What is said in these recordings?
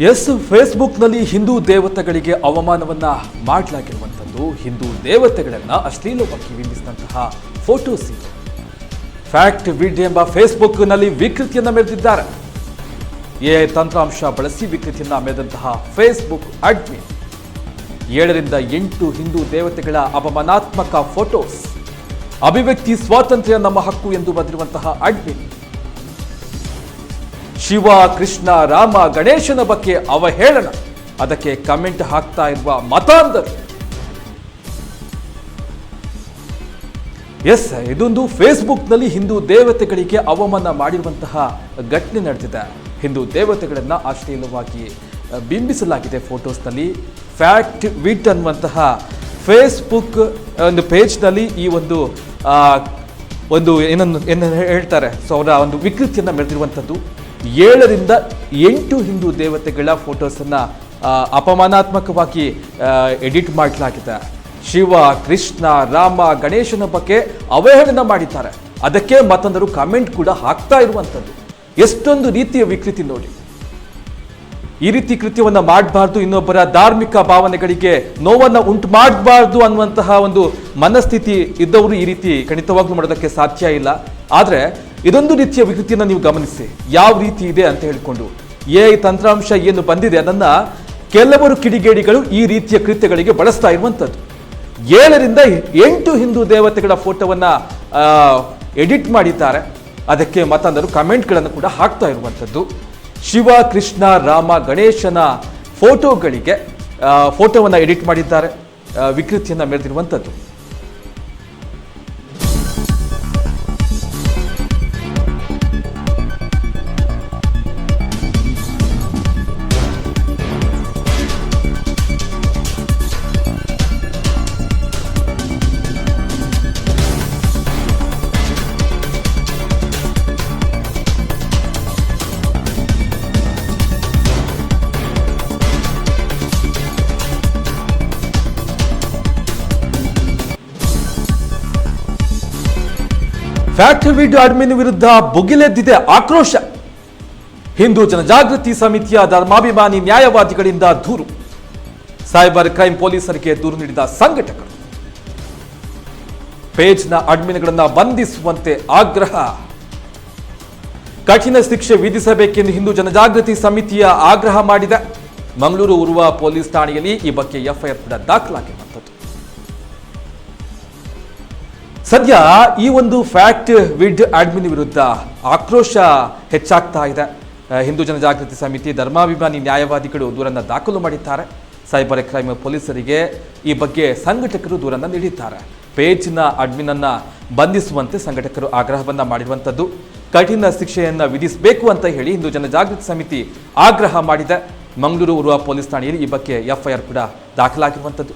S ಫೇಸ್ಬುಕ್ನಲ್ಲಿ ಹಿಂದೂ ದೇವತೆಗಳಿಗೆ ಅವಮಾನವನ್ನ ಮಾಡಲಾಗಿರುವಂಥದ್ದು ಹಿಂದೂ ದೇವತೆಗಳನ್ನ ಅಶ್ಲೀಲವಾಗಿ ಬಿಂಬಿಸಿದಂತಹ ಫೋಟೋಸ್ ಇದೆ ಫ್ಯಾಕ್ಟ್ ವಿಡ್ ಎಂಬ ಫೇಸ್ಬುಕ್ನಲ್ಲಿ ವಿಕೃತಿಯನ್ನು ಮೆರೆದಿದ್ದಾರೆ. ಎ ತಂತ್ರಾಂಶ ಬಳಸಿ ವಿಕೃತಿಯನ್ನು ಮೆರೆದಂತಹ ಫೇಸ್ಬುಕ್ ಅಡ್ಮಿನ್. ಏಳರಿಂದ ಎಂಟು ಹಿಂದೂ ದೇವತೆಗಳ ಅವಮಾನಾತ್ಮಕ ಫೋಟೋಸ್. ಅಭಿವ್ಯಕ್ತಿ ಸ್ವಾತಂತ್ರ್ಯ ನಮ್ಮ ಹಕ್ಕು ಎಂದು ಬಂದಿರುವಂತಹ ಅಡ್ಮಿನ್. ಶಿವ, ಕೃಷ್ಣ, ರಾಮ, ಗಣೇಶನ ಬಗ್ಗೆ ಅವಹೇಳನ. ಅದಕ್ಕೆ ಕಮೆಂಟ್ ಹಾಕ್ತಾ ಇರುವ ಮತಾಂಧರು. ಎಸ್, ಇದೊಂದು ಫೇಸ್ಬುಕ್ನಲ್ಲಿ ಹಿಂದೂ ದೇವತೆಗಳಿಗೆ ಅವಮಾನ ಮಾಡಿರುವಂತಹ ಘಟನೆ ನಡೆದಿದೆ. ಹಿಂದೂ ದೇವತೆಗಳನ್ನು ಅಶ್ಲೀಲವಾಗಿ ಬಿಂಬಿಸಲಾಗಿದೆ ಫೋಟೋಸ್ನಲ್ಲಿ. ಫ್ಯಾಕ್ಟ್ ವಿಟ್ ಅನ್ನುವಂತಹ ಫೇಸ್ಬುಕ್, ಒಂದು ಪೇಜ್ನಲ್ಲಿ ಈ ಒಂದು ಒಂದು ಏನನ್ನು ಏನನ್ನು ಹೇಳ್ತಾರೆ. ಸೊ, ಅವರ ಒಂದು ವಿಕೃತಿಯನ್ನು ಮೆರೆದಿರುವಂಥದ್ದು. ಏಳರಿಂದ ಎಂಟು ಹಿಂದೂ ದೇವತೆಗಳ ಫೋಟೋಸನ್ನು ಅಪಮಾನಾತ್ಮಕವಾಗಿ ಎಡಿಟ್ ಮಾಡಲಾಗಿದೆ. ಶಿವ, ಕೃಷ್ಣ, ರಾಮ, ಗಣೇಶನ ಬಗ್ಗೆ ಅವಹೇಳನ ಮಾಡಿದ್ದಾರೆ. ಅದಕ್ಕೆ ಮತ್ತೊಂದರು ಕಮೆಂಟ್ ಕೂಡ ಹಾಕ್ತಾ ಇರುವಂಥದ್ದು ಎಷ್ಟೊಂದು ರೀತಿಯ ವಿಕೃತಿ ನೋಡಿ. ಈ ರೀತಿ ಕೃತ್ಯವನ್ನು ಮಾಡಬಾರ್ದು, ಇನ್ನೊಬ್ಬರ ಧಾರ್ಮಿಕ ಭಾವನೆಗಳಿಗೆ ನೋವನ್ನು ಉಂಟು ಮಾಡಬಾರ್ದು ಅನ್ನುವಂತಹ ಒಂದು ಮನಸ್ಥಿತಿ ಇದ್ದವರು ಈ ರೀತಿ ಖಂಡಿತವಾಗ್ಲೂ ಮಾಡೋದಕ್ಕೆ ಸಾಧ್ಯ ಇಲ್ಲ. ಆದ್ರೆ ಇದೊಂದು ರೀತಿಯ ವಿಕೃತಿಯನ್ನು ನೀವು ಗಮನಿಸಿ. ಯಾವ ರೀತಿ ಇದೆ ಅಂತ ಹೇಳಿಕೊಂಡು. ಎ ತಂತ್ರಾಂಶ ಏನು ಬಂದಿದೆ ಅದನ್ನ ಕೆಲವರು ಕಿಡಿಗೇಡಿಗಳು ಈ ರೀತಿಯ ಕೃತ್ಯಗಳಿಗೆ ಬಳಸ್ತಾ ಇರುವಂಥದ್ದು. ಏಳರಿಂದ ಎಂಟು ಹಿಂದೂ ದೇವತೆಗಳ ಫೋಟೋವನ್ನು ಎಡಿಟ್ ಮಾಡಿದ್ದಾರೆ. ಅದಕ್ಕೆ ಮತ್ತೊಂದರು ಕಮೆಂಟ್ಗಳನ್ನು ಕೂಡ ಹಾಕ್ತಾ ಇರುವಂಥದ್ದು. ಶಿವ, ಕೃಷ್ಣ, ರಾಮ, ಗಣೇಶನ ಫೋಟೋಗಳಿಗೆ ಫೋಟೋವನ್ನು ಎಡಿಟ್ ಮಾಡಿದ್ದಾರೆ. ವಿಕೃತಿಯನ್ನ ಮೆರೆದಿರುವಂಥದ್ದು. ಫ್ಯಾಕ್ಟ್ ವಿಡಿಯೋ ಅಡ್ಮಿನ್ ವಿರುದ್ಧ ಬುಗಿಲೆದ್ದಿದೆ ಆಕ್ರೋಶ. ಹಿಂದೂ ಜನಜಾಗೃತಿ ಸಮಿತಿಯ ಧರ್ಮಾಭಿಮಾನಿ ನ್ಯಾಯವಾದಿಗಳಿಂದ ದೂರು. ಸೈಬರ್ ಕ್ರೈಂ ಪೊಲೀಸರಿಗೆ ದೂರು ನೀಡಿದ ಸಂಘಟಕರು. ಪೇಜ್ನ ಅಡ್ಮಿನ್ಗಳನ್ನ ಬಂಧಿಸುವಂತೆ ಆಗ್ರಹ. ಕಠಿಣ ಶಿಕ್ಷೆ ವಿಧಿಸಬೇಕೆಂದು ಹಿಂದೂ ಜನಜಾಗೃತಿ ಸಮಿತಿಯ ಆಗ್ರಹ ಮಾಡಿದೆ. ಮಂಗಳೂರು ಉರುವ ಪೊಲೀಸ್ ಠಾಣೆಯಲ್ಲಿ ಈ ಬಗ್ಗೆ ಎಫ್ಐಆರ್ ಕೂಡ ದಾಖಲಾಗಿರುವಂಥದ್ದು ಸದ್ಯ ಈ ಒಂದು ಫ್ಯಾಕ್ಟ್ ವಿಡ್ ಅಡ್ಮಿನ್ ವಿರುದ್ಧ ಆಕ್ರೋಶ ಹೆಚ್ಚಾಗ್ತಾ ಇದೆ. ಹಿಂದೂ ಜನಜಾಗೃತಿ ಸಮಿತಿ ಧರ್ಮಾಭಿಮಾನಿ ನ್ಯಾಯವಾದಿಗಳು ದೂರನ್ನು ದಾಖಲು ಮಾಡಿದ್ದಾರೆ. ಸೈಬರ್ ಕ್ರೈಮ್ ಪೊಲೀಸರಿಗೆ ಈ ಬಗ್ಗೆ ಸಂಘಟಕರು ದೂರನ್ನು ನೀಡಿದ್ದಾರೆ. ಪೇಜ್ನ ಅಡ್ಮಿನ್ ಅನ್ನ ಬಂಧಿಸುವಂತೆ ಸಂಘಟಕರು ಆಗ್ರಹವನ್ನ ಮಾಡಿರುವಂಥದ್ದು. ಕಠಿಣ ಶಿಕ್ಷೆಯನ್ನು ವಿಧಿಸಬೇಕು ಅಂತ ಹೇಳಿ ಹಿಂದೂ ಜನಜಾಗೃತಿ ಸಮಿತಿ ಆಗ್ರಹ ಮಾಡಿದೆ. ಮಂಗಳೂರು ಉರುವ ಪೊಲೀಸ್ ಠಾಣೆಯಲ್ಲಿ ಈ ಬಗ್ಗೆ ಎಫ್ಐಆರ್ ಕೂಡ ದಾಖಲಾಗಿರುವಂಥದ್ದು.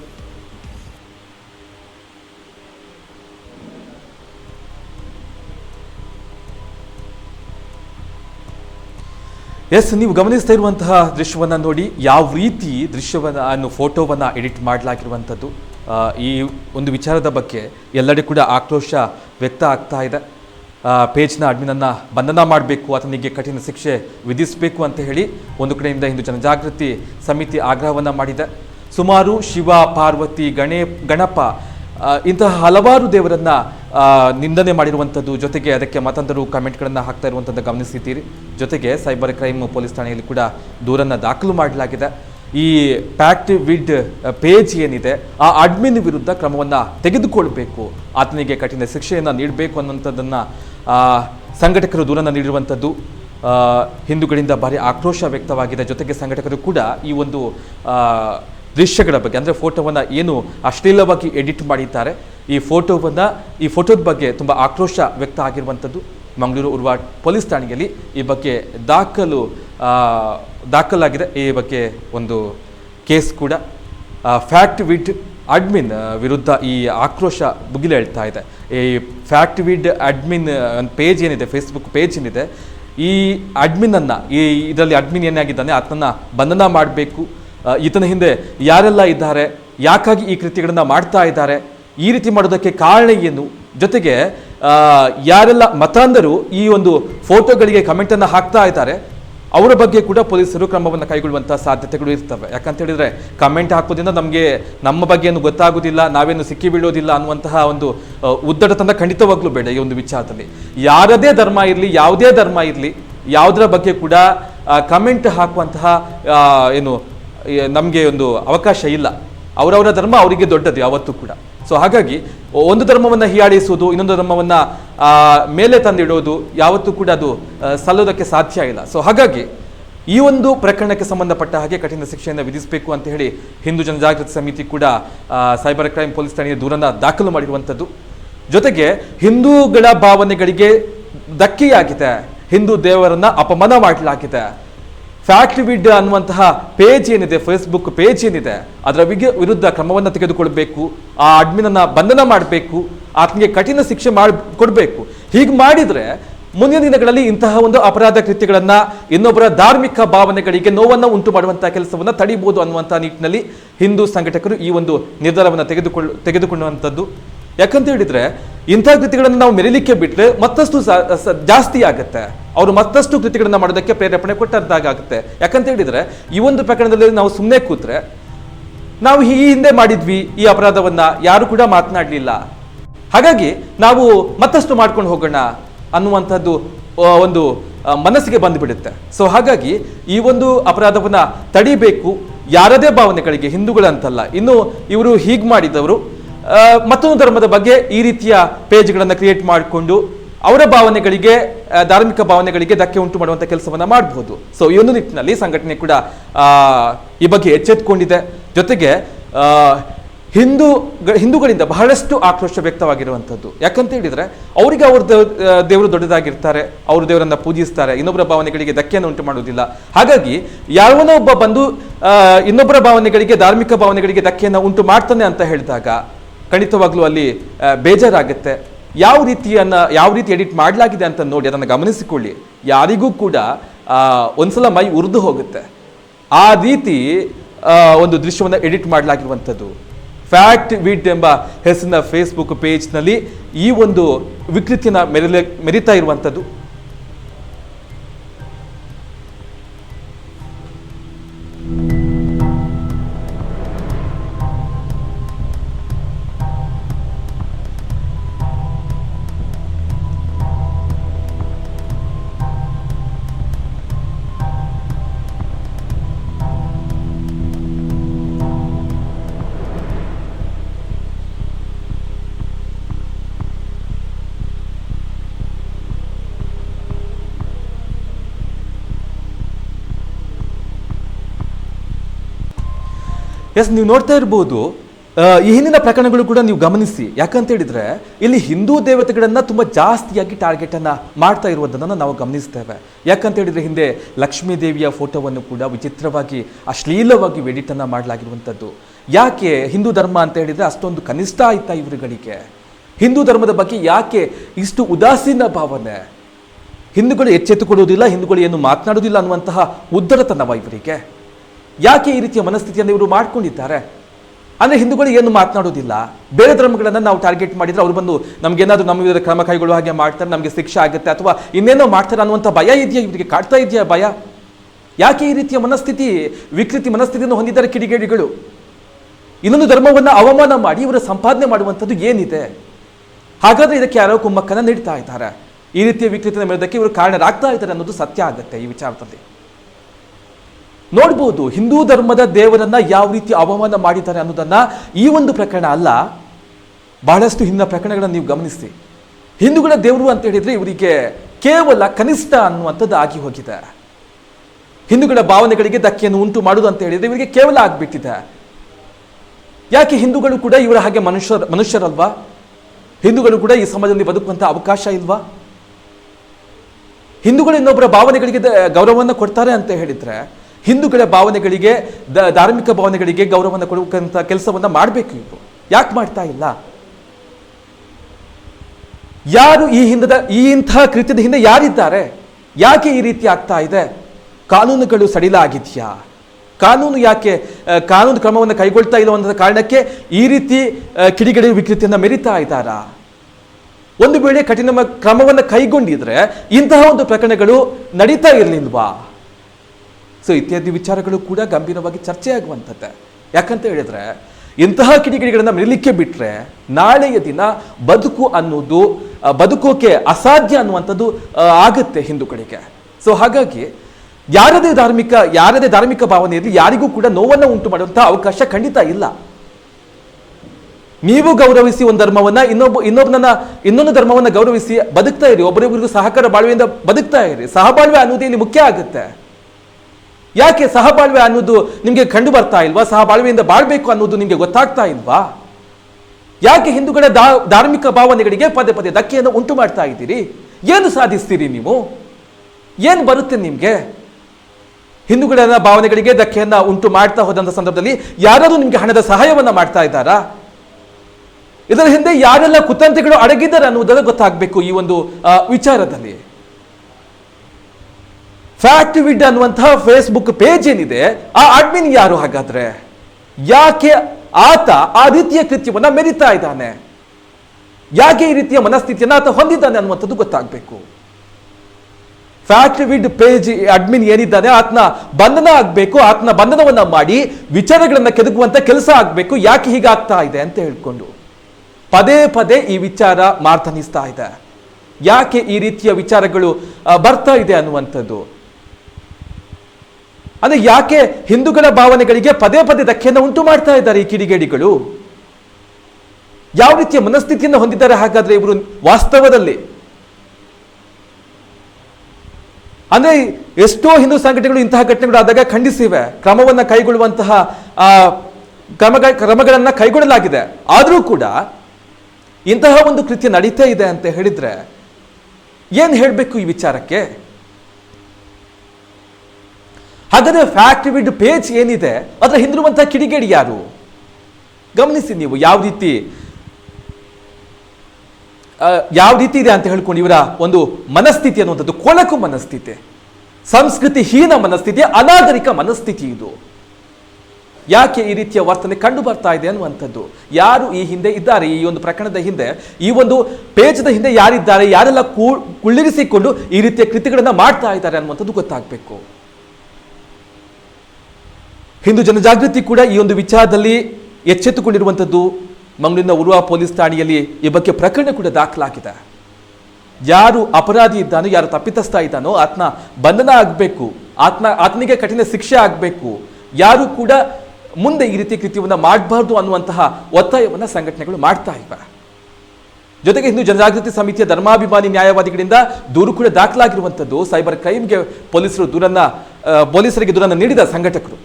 ಎಸ್ ನೀವು ಗಮನಿಸ್ತಾ ಇರುವಂತಹ ದೃಶ್ಯವನ್ನು ನೋಡಿ. ಯಾವ ರೀತಿ ದೃಶ್ಯವನ್ನು ಫೋಟೋವನ್ನ ಎಡಿಟ್ ಮಾಡಲಾಗಿರುವಂಥದ್ದು ಈ ಒಂದು ವಿಚಾರದ ಬಗ್ಗೆ ಎಲ್ಲೆಡೆ ಕೂಡ ಆಕ್ರೋಶ ವ್ಯಕ್ತ ಆಗ್ತಾ ಇದೆ. ಪೇಜ್ನ ಅಡ್ಮಿನನ್ನು ಬಂಧನ ಮಾಡಬೇಕು, ಆತನಿಗೆ ಕಠಿಣ ಶಿಕ್ಷೆ ವಿಧಿಸಬೇಕು ಅಂತ ಹೇಳಿ ಒಂದು ಕಡೆಯಿಂದ ಹಿಂದೂ ಜನಜಾಗೃತಿ ಸಮಿತಿ ಆಗ್ರಹವನ್ನು ಮಾಡಿದೆ. ಸುಮಾರು ಶಿವ, ಪಾರ್ವತಿ, ಗಣೇ, ಗಣಪ ಇಂತಹ ಹಲವಾರು ದೇವರನ್ನ ನಿಂದನೆ ಮಾಡಿರುವಂಥದ್ದು. ಜೊತೆಗೆ ಅದಕ್ಕೆ ಮತ್ತೊಂದರು ಕಮೆಂಟ್ಗಳನ್ನು ಹಾಕ್ತಾ ಇರುವಂಥದ್ದು ಗಮನಿಸಿದ್ದೀರಿ. ಜೊತೆಗೆ ಸೈಬರ್ ಕ್ರೈಮ್ ಪೊಲೀಸ್ ಠಾಣೆಯಲ್ಲಿ ಕೂಡ ದೂರನ್ನು ದಾಖಲು ಮಾಡಲಾಗಿದೆ. ಈ ಪ್ಯಾಕ್ಟ್ ವಿಡ್ ಪೇಜ್ ಏನಿದೆ, ಆ ಅಡ್ಮಿನ್ ವಿರುದ್ಧ ಕ್ರಮವನ್ನು ತೆಗೆದುಕೊಳ್ಬೇಕು. ಆತನಿಗೆ ಕಠಿಣ ಶಿಕ್ಷೆಯನ್ನು ನೀಡಬೇಕು ಅನ್ನುವಂಥದ್ದನ್ನು ಸಂಘಟಕರು ದೂರನ್ನು ನೀಡಿರುವಂಥದ್ದು. ಹಿಂದೂಗಳಿಂದ ಭಾರಿ ಆಕ್ರೋಶ ವ್ಯಕ್ತವಾಗಿದೆ. ಜೊತೆಗೆ ಸಂಘಟಕರು ಕೂಡ ಈ ಒಂದು ದೃಶ್ಯಗಳ ಬಗ್ಗೆ, ಅಂದರೆ ಫೋಟೋವನ್ನು ಏನು ಅಶ್ಲೀಲವಾಗಿ ಎಡಿಟ್ ಮಾಡಿದ್ದಾರೆ, ಈ ಫೋಟೋವನ್ನು, ಈ ಫೋಟೋದ ಬಗ್ಗೆ ತುಂಬ ಆಕ್ರೋಶ ವ್ಯಕ್ತ ಆಗಿರುವಂಥದ್ದು. ಮಂಗಳೂರು ಉರ್ವಾ ಪೊಲೀಸ್ ಠಾಣೆಯಲ್ಲಿ ಈ ಬಗ್ಗೆ ದಾಖಲು ದಾಖಲಾಗಿದೆ. ಈ ಬಗ್ಗೆ ಒಂದು ಕೇಸ್ ಕೂಡ. ಫ್ಯಾಕ್ಟ್ ವಿಡ್ ಅಡ್ಮಿನ್ ವಿರುದ್ಧ ಈ ಆಕ್ರೋಶ ಹೇಳ್ತಾ ಇದೆ. ಈ ಫ್ಯಾಕ್ಟ್ ವಿಡ್ ಅಡ್ಮಿನ್, ಒಂದು ಪೇಜ್ ಏನಿದೆ, ಫೇಸ್ಬುಕ್ ಪೇಜ್ ಏನಿದೆ, ಈ ಅಡ್ಮಿನನ್ನು, ಈ ಇದರಲ್ಲಿ ಅಡ್ಮಿನ್ ಏನಾಗಿದ್ದಾನೆ, ಆತನನ್ನು ಬಂಧನ ಮಾಡಬೇಕು ಈತನ ಹಿಂದೆ ಯಾರೆಲ್ಲ ಇದ್ದಾರೆ, ಯಾಕಾಗಿ ಈ ಕೃತ್ಯಗಳನ್ನು ಮಾಡ್ತಾ ಇದ್ದಾರೆ, ಈ ರೀತಿ ಮಾಡೋದಕ್ಕೆ ಕಾರಣ ಏನು? ಜೊತೆಗೆ ಯಾರೆಲ್ಲ ಮತಾಂಧರು ಈ ಒಂದು ಫೋಟೋಗಳಿಗೆ ಕಮೆಂಟನ್ನು ಹಾಕ್ತಾ ಇದ್ದಾರೆ, ಅವರ ಬಗ್ಗೆ ಕೂಡ ಪೊಲೀಸರು ಕ್ರಮವನ್ನು ಕೈಗೊಳ್ಳುವಂಥ ಸಾಧ್ಯತೆಗಳು ಇರ್ತವೆ. ಯಾಕಂತ ಹೇಳಿದರೆ ಕಮೆಂಟ್ ಹಾಕೋದ್ರಿಂದ ನಮಗೆ ನಮ್ಮ ಬಗ್ಗೆ ಏನು ಗೊತ್ತಾಗೋದಿಲ್ಲ, ನಾವೇನು ಸಿಕ್ಕಿ ಬೀಳೋದಿಲ್ಲ ಅನ್ನುವಂತಹ ಒಂದು ಉದ್ದಟತನ ಖಂಡಿತವಾಗ್ಲೂ ಬೇಡ ಈ ಒಂದು ವಿಚಾರದಲ್ಲಿ. ಯಾರದೇ ಧರ್ಮ ಇರಲಿ, ಯಾವುದೇ ಧರ್ಮ ಇರಲಿ, ಯಾವುದರ ಬಗ್ಗೆ ಕೂಡ ಕಮೆಂಟ್ ಹಾಕುವಂತಹ ಏನು ನಮಗೆ ಒಂದು ಅವಕಾಶ ಇಲ್ಲ. ಅವರವರ ಧರ್ಮ ಅವರಿಗೆ ದೊಡ್ಡದು ಯಾವತ್ತೂ ಕೂಡ. ಸೊ ಹಾಗಾಗಿ ಒಂದು ಧರ್ಮವನ್ನು ಹೀಯಾಳಿಸುವುದು, ಇನ್ನೊಂದು ಧರ್ಮವನ್ನು ಮೇಲೆ ತಂದಿಡೋದು ಯಾವತ್ತೂ ಕೂಡ ಅದು ಸಲ್ಲೋದಕ್ಕೆ ಸಾಧ್ಯ ಇಲ್ಲ. ಸೊ ಹಾಗಾಗಿ ಈ ಒಂದು ಪ್ರಕರಣಕ್ಕೆ ಸಂಬಂಧಪಟ್ಟ ಹಾಗೆ ಕಠಿಣ ಶಿಕ್ಷೆಯನ್ನು ವಿಧಿಸಬೇಕು ಅಂತ ಹೇಳಿ ಹಿಂದೂ ಜನಜಾಗೃತಿ ಸಮಿತಿ ಕೂಡ ಸೈಬರ್ ಕ್ರೈಮ್ ಪೊಲೀಸ್ ಠಾಣೆಯ ದೂರನ್ನು ದಾಖಲು ಮಾಡಿರುವಂಥದ್ದು. ಜೊತೆಗೆ ಹಿಂದೂಗಳ ಭಾವನೆಗಳಿಗೆ ಧಕ್ಕೆಯಾಗಿದೆ. ಹಿಂದೂ ದೇವರನ್ನ ಅಪಮಾನ ಮಾಡಲಾಗಿದೆ. ಫ್ಯಾಕ್ಟ್ ವಿಡ್ ಅನ್ನುವಂತಹ ಪೇಜ್ ಏನಿದೆ ಫೇಸ್ಬುಕ್ ಪೇಜ್ ಏನಿದೆ, ಅದರ ವಿರುದ್ಧ ಕ್ರಮವನ್ನು ತೆಗೆದುಕೊಳ್ಬೇಕು, ಆ ಅಡ್ಮಿನನ್ನು ಬಂಧನ ಮಾಡಬೇಕು ಆತನಿಗೆ ಕಠಿಣ ಶಿಕ್ಷೆ ಮಾಡಿ ಕೊಡಬೇಕು. ಹೀಗೆ ಮಾಡಿದರೆ ಮುಂದಿನ ದಿನಗಳಲ್ಲಿ ಇಂತಹ ಒಂದು ಅಪರಾಧ ಕೃತ್ಯಗಳನ್ನು ಇನ್ನೊಬ್ಬರ ಧಾರ್ಮಿಕ ಭಾವನೆಗಳಿಗೆ ನೋವನ್ನು ಉಂಟು ಮಾಡುವಂತಹ ಕೆಲಸವನ್ನು ತಡಿಬಹುದು ಅನ್ನುವಂಥ ನಿಟ್ಟಿನಲ್ಲಿ ಹಿಂದೂ ಸಂಘಟಕರು ಈ ಒಂದು ನಿರ್ಧಾರವನ್ನು ತೆಗೆದುಕೊಳ್ಳ, ತೆಗೆದುಕೊಳ್ಳುವಂಥದ್ದು. ಯಾಕಂತ ಹೇಳಿದ್ರೆ ಇಂಥ ಕೃತಿಗಳನ್ನು ನಾವು ಮೆರೀಲಿಕ್ಕೆ ಬಿಟ್ಟರೆ ಮತ್ತಷ್ಟು ಜಾಸ್ತಿ ಆಗುತ್ತೆ. ಅವರು ಮತ್ತಷ್ಟು ಕೃತಿಗಳನ್ನ ಮಾಡೋದಕ್ಕೆ ಪ್ರೇರೇಪಣೆ ಕೊಟ್ಟಂತಾಗುತ್ತೆ ಯಾಕಂತ ಹೇಳಿದ್ರೆ ಈ ಒಂದು ಪ್ರಕರಣದಲ್ಲಿ ನಾವು ಸುಮ್ಮನೆ ಕೂತ್ರೆ ನಾವು ಈ ಹಿಂದೆ ಮಾಡಿದ್ವಿ ಈ ಅಪರಾಧವನ್ನ, ಯಾರು ಕೂಡ ಮಾತನಾಡಲಿಲ್ಲ. ಹಾಗಾಗಿ ನಾವು ಮತ್ತಷ್ಟು ಮಾಡ್ಕೊಂಡು ಹೋಗೋಣ ಅನ್ನುವಂಥದ್ದು ಒಂದು ಮನಸ್ಸಿಗೆ ಬಂದುಬಿಡುತ್ತೆ. ಸೊ ಹಾಗಾಗಿ ಈ ಒಂದು ಅಪರಾಧವನ್ನ ತಡಿಬೇಕು ಯಾರದೇ ಭಾವನೆಗಳಿಗೆ ಹಿಂದೂಗಳಂತಲ್ಲ. ಇನ್ನು ಇವರು ಹೀಗೆ ಮಾಡಿದವರು ಮತ್ತೊಂದು ಧರ್ಮದ ಬಗ್ಗೆ ಈ ರೀತಿಯ ಪೇಜ್ಗಳನ್ನು ಕ್ರಿಯೇಟ್ ಮಾಡಿಕೊಂಡು ಅವರ ಭಾವನೆಗಳಿಗೆ ಧಾರ್ಮಿಕ ಭಾವನೆಗಳಿಗೆ ಧಕ್ಕೆ ಉಂಟು ಮಾಡುವಂಥ ಕೆಲಸವನ್ನು ಮಾಡಬಹುದು ಸೊ ಈ ಒಂದು ನಿಟ್ಟಿನಲ್ಲಿ ಸಂಘಟನೆ ಕೂಡ ಈ ಬಗ್ಗೆ ಎಚ್ಚೆತ್ತುಕೊಂಡಿದೆ ಜೊತೆಗೆ ಹಿಂದೂ ಹಿಂದೂಗಳಿಂದ ಬಹಳಷ್ಟು ಆಕ್ರೋಶ ವ್ಯಕ್ತವಾಗಿರುವಂಥದ್ದು. ಯಾಕಂತ ಹೇಳಿದರೆ, ಅವರಿಗೆ ಅವ್ರ ದೇವರು ದೊಡ್ಡದಾಗಿರ್ತಾರೆ, ಅವರು ದೇವರನ್ನು ಪೂಜಿಸ್ತಾರೆ, ಇನ್ನೊಬ್ಬರ ಭಾವನೆಗಳಿಗೆ ಧಕ್ಕೆಯನ್ನು ಉಂಟು ಮಾಡುವುದಿಲ್ಲ. ಹಾಗಾಗಿ, ಯಾವನೋ ಒಬ್ಬ ಬಂದು ಇನ್ನೊಬ್ಬರ ಭಾವನೆಗಳಿಗೆ, ಧಾರ್ಮಿಕ ಭಾವನೆಗಳಿಗೆ ಧಕ್ಕೆಯನ್ನು ಉಂಟು ಮಾಡ್ತಾನೆ ಅಂತ ಹೇಳಿದಾಗ ಖಂಡಿತವಾಗ್ಲೂ ಅಲ್ಲಿ ಬೇಜಾರಾಗುತ್ತೆ. ಯಾವ ರೀತಿಯನ್ನ, ಯಾವ ರೀತಿ ಎಡಿಟ್ ಮಾಡಲಾಗಿದೆ ಅಂತ ನೋಡಿ ಅದನ್ನು ಗಮನಿಸಿಕೊಳ್ಳಿ. ಯಾರಿಗೂ ಕೂಡ ಒಂದ್ಸಲ ಮೈ ಉರಿದು ಹೋಗುತ್ತೆ. ಆ ರೀತಿ ಒಂದು ದೃಶ್ಯವನ್ನು ಎಡಿಟ್ ಮಾಡಲಾಗಿರುವಂಥದ್ದು. ಫ್ಯಾಕ್ಟ್ ವಿಡ್ ಎಂಬ ಹೆಸರಿನ ಫೇಸ್ಬುಕ್ ಪೇಜ್ನಲ್ಲಿ ಈ ಒಂದು ವಿಕೃತಿನ ಮೆರೆಲ, ಮೆರಿತಾ ಇರುವಂಥದ್ದು. ಎಸ್ ನೀವು ನೋಡ್ತಾ ಇರ್ಬೋದು. ಈ ಹಿಂದಿನ ಪ್ರಕರಣಗಳು ಕೂಡ ನೀವು ಗಮನಿಸಿ. ಯಾಕಂತ ಹೇಳಿದ್ರೆ, ಇಲ್ಲಿ ಹಿಂದೂ ದೇವತೆಗಳನ್ನ ತುಂಬಾ ಜಾಸ್ತಿಯಾಗಿ ಟಾರ್ಗೆಟನ್ನು ಮಾಡ್ತಾ ಇರುವುದನ್ನು ನಾವು ಗಮನಿಸ್ತೇವೆ. ಯಾಕಂತ ಹೇಳಿದ್ರೆ ಹಿಂದೆ ಲಕ್ಷ್ಮೀ ದೇವಿಯ ಫೋಟೋವನ್ನು ಕೂಡ ವಿಚಿತ್ರವಾಗಿ, ಅಶ್ಲೀಲವಾಗಿ ಎಡಿಟ್ ಅನ್ನ ಮಾಡಲಾಗಿರುವಂಥದ್ದು. ಯಾಕೆ ಹಿಂದೂ ಧರ್ಮ ಅಂತ ಹೇಳಿದ್ರೆ ಅಷ್ಟೊಂದು ಕನಿಷ್ಠ ಆಯ್ತಾ ಇವರುಗಳಿಗೆ? ಹಿಂದೂ ಧರ್ಮದ ಬಗ್ಗೆ ಯಾಕೆ ಇಷ್ಟು ಉದಾಸೀನ ಭಾವನೆ? ಹಿಂದೂಗಳು ಎಚ್ಚೆತ್ತುಕೊಳ್ಳುವುದಿಲ್ಲ, ಹಿಂದೂಗಳು ಏನು ಮಾತನಾಡುವುದಿಲ್ಲ ಅನ್ನುವಂತಹ ಉದ್ದರತನವ ಇವರಿಗೆ. ಯಾಕೆ ಈ ರೀತಿಯ ಮನಸ್ಥಿತಿಯನ್ನು ಇವರು ಮಾಡ್ಕೊಂಡಿದ್ದಾರೆ? ಅಂದರೆ ಹಿಂದೂಗಳು ಏನು ಮಾತನಾಡೋದಿಲ್ಲ. ಬೇರೆ ಧರ್ಮಗಳನ್ನು ನಾವು ಟಾರ್ಗೆಟ್ ಮಾಡಿದರೆ ಅವರು ಬಂದು ನಮ್ಗೇನಾದ್ರೂ ನಮ್ಮ ವಿರುದ್ಧ ಕ್ರಮ ಕೈಗೊಳ್ಳುವ ಹಾಗೆ ಮಾಡ್ತಾರೆ, ನಮಗೆ ಶಿಕ್ಷೆ ಆಗುತ್ತೆ ಅಥವಾ ಇನ್ನೇನೋ ಮಾಡ್ತಾರೆ ಅನ್ನುವಂಥ ಭಯ ಇದೆಯಾ ಇವರಿಗೆ? ಕಾಡ್ತಾ ಇದೆಯಾ ಭಯ? ಯಾಕೆ ಈ ರೀತಿಯ ಮನಸ್ಥಿತಿ, ವಿಕೃತಿ ಮನಸ್ಥಿತಿಯನ್ನು ಹೊಂದಿದ್ದಾರೆ ಕಿಡಿಗೇಡಿಗಳು? ಇನ್ನೊಂದು ಧರ್ಮವನ್ನು ಅವಮಾನ ಮಾಡಿ ಇವರ ಸಂಪಾದನೆ ಮಾಡುವಂಥದ್ದು ಏನಿದೆ? ಹಾಗಾದರೆ ಇದಕ್ಕೆ ಯಾರೋ ಕುಮ್ಮಕ್ಕನ್ನು ನೀಡ್ತಾ ಇದ್ದಾರೆ. ಈ ರೀತಿಯ ವಿಕೃತಿನ ಮೇಲೋದಕ್ಕೆ ಇವರು ಕಾರಣರಾಗ್ತಾ ಇದ್ದಾರೆ ಅನ್ನೋದು ಸತ್ಯ ಆಗುತ್ತೆ ಈ ವಿಚಾರದಲ್ಲಿ. ನೋಡ್ಬೋದು, ಹಿಂದೂ ಧರ್ಮದ ದೇವರನ್ನ ಯಾವ ರೀತಿ ಅವಮಾನ ಮಾಡಿದ್ದಾರೆ ಅನ್ನೋದನ್ನ ಈ ಒಂದು ಪ್ರಕರಣ ಅಲ್ಲ. ಬಹಳಷ್ಟು ಹಿಂದಿನ ಪ್ರಕರಣಗಳನ್ನು ನೀವು ಗಮನಿಸಿ ಹಿಂದೂಗಳ ದೇವರು ಅಂತ ಹೇಳಿದ್ರೆ ಇವರಿಗೆ ಕೇವಲ ಕನಿಷ್ಠ ಅನ್ನುವಂಥದ್ದು ಆಗಿ ಹೋಗಿದೆ. ಹಿಂದೂಗಳ ಭಾವನೆಗಳಿಗೆ ಧಕ್ಕೆಯನ್ನು ಉಂಟು ಮಾಡುದು ಅಂತ ಹೇಳಿದ್ರೆ ಇವರಿಗೆ ಕೇವಲ ಆಗ್ಬಿಟ್ಟಿದೆ. ಯಾಕೆ ಹಿಂದೂಗಳು ಕೂಡ ಇವರ ಹಾಗೆ ಮನುಷ್ಯರ, ಮನುಷ್ಯರಲ್ವಾ? ಹಿಂದೂಗಳು ಕೂಡ ಈ ಸಮಾಜದಲ್ಲಿ ಬದುಕುವಂಥ ಅವಕಾಶ ಇಲ್ವಾ? ಹಿಂದೂಗಳು ಇನ್ನೊಬ್ಬರ ಭಾವನೆಗಳಿಗೆ ಗೌರವವನ್ನು ಕೊಡ್ತಾರೆ ಅಂತ ಹೇಳಿದ್ರೆ ಹಿಂದೂಗಳ ಭಾವನೆಗಳಿಗೆ ಧಾರ್ಮಿಕ ಭಾವನೆಗಳಿಗೆ ಗೌರವವನ್ನು ಕೊಡುವಂಥ ಕೆಲಸವನ್ನು ಮಾಡಬೇಕು ಇವರು. ಯಾಕೆ ಮಾಡ್ತಾ ಇಲ್ಲ? ಯಾರು ಈ ಹಿಂದದ, ಈ ಇಂತಹ ಕೃತ್ಯದ ಹಿಂದೆ ಯಾರಿದ್ದಾರೆ? ಯಾಕೆ ಈ ರೀತಿ ಆಗ್ತಾ ಇದೆ? ಕಾನೂನುಗಳು ಸಡಿಲ ಆಗಿದೆಯಾ ಕಾನೂನು ಯಾಕೆ ಕಾನೂನು ಕ್ರಮವನ್ನು ಕೈಗೊಳ್ತಾ ಇಲ್ಲ ಅನ್ನೋ ಕಾರಣಕ್ಕೆ ಈ ರೀತಿ ಕಿಡಿಗಡಿ ವಿಕೃತಿಯನ್ನು ಮೆರಿತಾ ಇದ್ದಾರಾ? ಒಂದು ವೇಳೆ ಕಠಿಣ ಕ್ರಮವನ್ನು ಕೈಗೊಂಡಿದ್ರೆ ಇಂತಹ ಒಂದು ಪ್ರಕರಣಗಳು ನಡೀತಾ ಇರಲಿಲ್ವಾ? ಸೊ ಇತ್ಯಾದಿ ವಿಚಾರಗಳು ಕೂಡ ಗಂಭೀರವಾಗಿ ಚರ್ಚೆ ಆಗುವಂಥದ್ದೇ ಯಾಕಂತ ಹೇಳಿದ್ರೆ, ಇಂತಹ ಕಿಡಿಗಿಡಿಗಳನ್ನ ಮೆರಲಿಕ್ಕೆ ಬಿಟ್ರೆ ನಾಳೆಯ ದಿನ ಬದುಕು ಅನ್ನೋದು ಬದುಕೋಕೆ ಅಸಾಧ್ಯ ಅನ್ನುವಂಥದ್ದು ಆಗುತ್ತೆ ಹಿಂದೂಗಳಿಗೆ ಸೊ ಹಾಗಾಗಿ ಯಾರದೇ ಧಾರ್ಮಿಕ ಯಾರದೇ ಧಾರ್ಮಿಕ ಭಾವನೆ ಇರಲಿ ಯಾರಿಗೂ ಕೂಡ ನೋವನ್ನು ಉಂಟು ಮಾಡುವಂತಹ ಅವಕಾಶ ಖಂಡಿತ ಇಲ್ಲ. ನೀವು ಗೌರವಿಸಿ ಒಂದು ಧರ್ಮವನ್ನ, ಇನ್ನೊಬ್ಬ ಇನ್ನೊಬ್ಬನ ಇನ್ನೊಂದು ಧರ್ಮವನ್ನ ಗೌರವಿಸಿ ಬದುಕ್ತಾ ಇರಿ ಒಬ್ಬರಿಗೊಬ್ಬರಿಗೂ ಸಹಕಾರ ಬಾಳ್ವೆಯಿಂದ ಬದುಕ್ತಾ ಇರಿ. ಸಹಬಾಳ್ವೆ ಅನ್ನೋದು ಇಲ್ಲಿ ಮುಖ್ಯ ಆಗುತ್ತೆ. ಯಾಕೆ ಸಹಬಾಳ್ವೆ ಅನ್ನೋದು ನಿಮಗೆ ಕಂಡು ಬರ್ತಾ ಇಲ್ವಾ? ಸಹಬಾಳ್ವೆಯಿಂದ ಬಾಳ್ಬೇಕು ಅನ್ನೋದು ನಿಮಗೆ ಗೊತ್ತಾಗ್ತಾ ಇಲ್ವಾ? ಯಾಕೆ ಹಿಂದೂಗಳ ಧಾರ್ಮಿಕ ಭಾವನೆಗಳಿಗೆ ಪದೇ ಪದೇ ಧಕ್ಕೆಯನ್ನು ಉಂಟು ಮಾಡ್ತಾ ಇದ್ದೀರಿ? ಏನು ಸಾಧಿಸ್ತೀರಿ ನೀವು? ಏನು ಬರುತ್ತೆ ನಿಮಗೆ? ಹಿಂದೂಗಳ ಭಾವನೆಗಳಿಗೆ ಧಕ್ಕೆಯನ್ನು ಉಂಟು ಮಾಡ್ತಾ ಹೋದಂಥ ಸಂದರ್ಭದಲ್ಲಿ ಯಾರಾದರೂ ನಿಮಗೆ ಹಣದ ಸಹಾಯವನ್ನು ಮಾಡ್ತಾ ಇದ್ದಾರಾ? ಇದರ ಹಿಂದೆ ಯಾರೆಲ್ಲ ಕುತಂತ್ರಗಳು ಅಡಗಿದ್ದಾರೆ ಅನ್ನುವುದರ ಗೊತ್ತಾಗಬೇಕು ಈ ಒಂದು ವಿಚಾರದಲ್ಲಿ. ಫ್ಯಾಕ್ಟ್ ವಿಡ್ ಅನ್ನುವಂತಹ ಫೇಸ್ಬುಕ್ ಪೇಜ್ ಏನಿದೆ, ಆ ಅಡ್ಮಿನ್ ಯಾರು ಹಾಗಾದ್ರೆ? ಯಾಕೆ ಆತ ಆ ರೀತಿಯ ಕೃತ್ಯವನ್ನ ಮೆರಿತಾ ಇದ್ದಾನೆ? ಯಾಕೆ ಈ ರೀತಿಯ ಮನಸ್ಥಿತಿಯನ್ನು ಆತ ಹೊಂದಿದ್ದಾನೆ ಅನ್ನುವಂಥದ್ದು ಗೊತ್ತಾಗಬೇಕು. ಫ್ಯಾಕ್ಟ್ ವಿಡ್ ಪೇಜ್ ಅಡ್ಮಿನ್ ಏನಿದ್ದಾನೆ, ಆತನ ಬಂಧನ ಆಗಬೇಕು, ಆತನ ಬಂಧನವನ್ನ ಮಾಡಿ ವಿಚಾರಗಳನ್ನು ಕೆದಕುವಂತ ಕೆಲಸ ಆಗಬೇಕು, ಯಾಕೆ ಹೀಗಾಗ್ತಾ ಇದೆ ಅಂತ ಹೇಳ್ಕೊಂಡು. ಪದೇ ಪದೇ ಈ ವಿಚಾರ ಮಾರ್ತನಿಸ್ತಾ ಇದೆ. ಯಾಕೆ ಈ ರೀತಿಯ ವಿಚಾರಗಳು ಬರ್ತಾ ಇದೆ ಅನ್ನುವಂಥದ್ದು. ಅಂದ್ರೆ ಯಾಕೆ ಹಿಂದೂಗಳ ಭಾವನೆಗಳಿಗೆ ಪದೇ ಪದೇ ಧಕ್ಕೆಯನ್ನು ಉಂಟು ಮಾಡ್ತಾ ಇದ್ದಾರೆ ಈ ಕಿಡಿಗೇಡಿಗಳು? ಯಾವ ರೀತಿಯ ಮನಸ್ಥಿತಿಯನ್ನು ಹೊಂದಿದ್ದಾರೆ ಹಾಗಾದ್ರೆ ಇವರು ವಾಸ್ತವದಲ್ಲಿ? ಅಂದರೆ ಎಷ್ಟೋ ಹಿಂದೂ ಸಂಘಟನೆಗಳು ಇಂತಹ ಘಟನೆಗಳು ಆದಾಗ ಖಂಡಿಸಿವೆ. ಕ್ರಮವನ್ನು ಕೈಗೊಳ್ಳುವಂತಹ ಕ್ರಮಗಳನ್ನು ಕ್ರಮಗಳನ್ನ ಕೈಗೊಳ್ಳಲಾಗಿದೆ. ಆದರೂ ಕೂಡ ಇಂತಹ ಒಂದು ಕೃತ್ಯ ನಡೀತಾ ಇದೆ ಅಂತ ಹೇಳಿದ್ರೆ ಏನ್ ಹೇಳಬೇಕು ಈ ವಿಚಾರಕ್ಕೆ? ಹಾಗಾದ್ರೆ ಫ್ಯಾಕ್ಟ್ರಿ ವಿಡ್ ಪೇಜ್ ಏನಿದೆ? ಅದರ ಹಿಂದಿರುವಂತಹ ಕಿಡಿಗೇಡಿ ಯಾರು? ಗಮನಿಸಿ ನೀವು, ಯಾವ ರೀತಿ ಯಾವ ರೀತಿ ಇದೆ ಅಂತ ಹೇಳ್ಕೊಂಡು ಇವರ ಒಂದು ಮನಸ್ಥಿತಿ ಅನ್ನುವಂಥದ್ದು, ಕೊಳಕು ಮನಸ್ಥಿತಿ. ಸಂಸ್ಕೃತಿ ಹೀನ ಮನಸ್ಥಿತಿ, ಅನಾಗರಿಕ ಮನಸ್ಥಿತಿ ಇದು. ಯಾಕೆ ಈ ರೀತಿಯ ವರ್ತನೆ ಕಂಡು ಬರ್ತಾ ಇದೆ ಅನ್ನುವಂಥದ್ದು? ಯಾರು ಈ ಹಿಂದೆ ಇದ್ದಾರೆ? ಈ ಒಂದು ಪ್ರಕರಣದ ಹಿಂದೆ, ಈ ಒಂದು ಪೇಜದ ಹಿಂದೆ ಯಾರಿದ್ದಾರೆ? ಯಾರೆಲ್ಲ ಕುಳ್ಳಿರಿಸಿಕೊಂಡು ಈ ರೀತಿಯ ಕೃತಿಗಳನ್ನು ಮಾಡ್ತಾ ಇದ್ದಾರೆ ಅನ್ನುವಂಥದ್ದು ಗೊತ್ತಾಗಬೇಕು. ಹಿಂದೂ ಜನಜಾಗೃತಿ ಕೂಡ ಈ ಒಂದು ವಿಚಾರದಲ್ಲಿ ಎಚ್ಚೆತ್ತುಕೊಂಡಿರುವಂಥದ್ದು. ಮಂಗಳೂರಿನ ಉರುವ ಪೊಲೀಸ್ ಠಾಣೆಯಲ್ಲಿ ಈ ಬಗ್ಗೆ ಪ್ರಕರಣ ಕೂಡ ದಾಖಲಾಗಿದೆ. ಯಾರು ಅಪರಾಧಿ ಇದ್ದಾನೋ, ಯಾರು ತಪ್ಪಿತಸ್ಥ ಇದ್ದಾನೋ ಆತ್ನ ಬಂಧನ ಆಗಬೇಕು ಆತನ ಆತನಿಗೆ ಕಠಿಣ ಶಿಕ್ಷೆ ಆಗಬೇಕು, ಯಾರು ಕೂಡ ಮುಂದೆ ಈ ರೀತಿ ಕೃತ್ಯವನ್ನು ಮಾಡಬಾರ್ದು ಅನ್ನುವಂತಹ ಒತ್ತಾಯವನ್ನು ಸಂಘಟನೆಗಳು ಮಾಡ್ತಾ ಇವೆ. ಜೊತೆಗೆ ಹಿಂದೂ ಜನಜಾಗೃತಿ ಸಮಿತಿಯ ಧರ್ಮಾಭಿಮಾನಿ ನ್ಯಾಯವಾದಿಗಳಿಂದ ದೂರು ಕೂಡ ದಾಖಲಾಗಿರುವಂಥದ್ದು. ಸೈಬರ್ ಕ್ರೈಮ್ಗೆ ಪೊಲೀಸರು ದೂರನ್ನ ಪೊಲೀಸರಿಗೆ ದೂರನ್ನು ನೀಡಿದ ಸಂಘಟಕರು.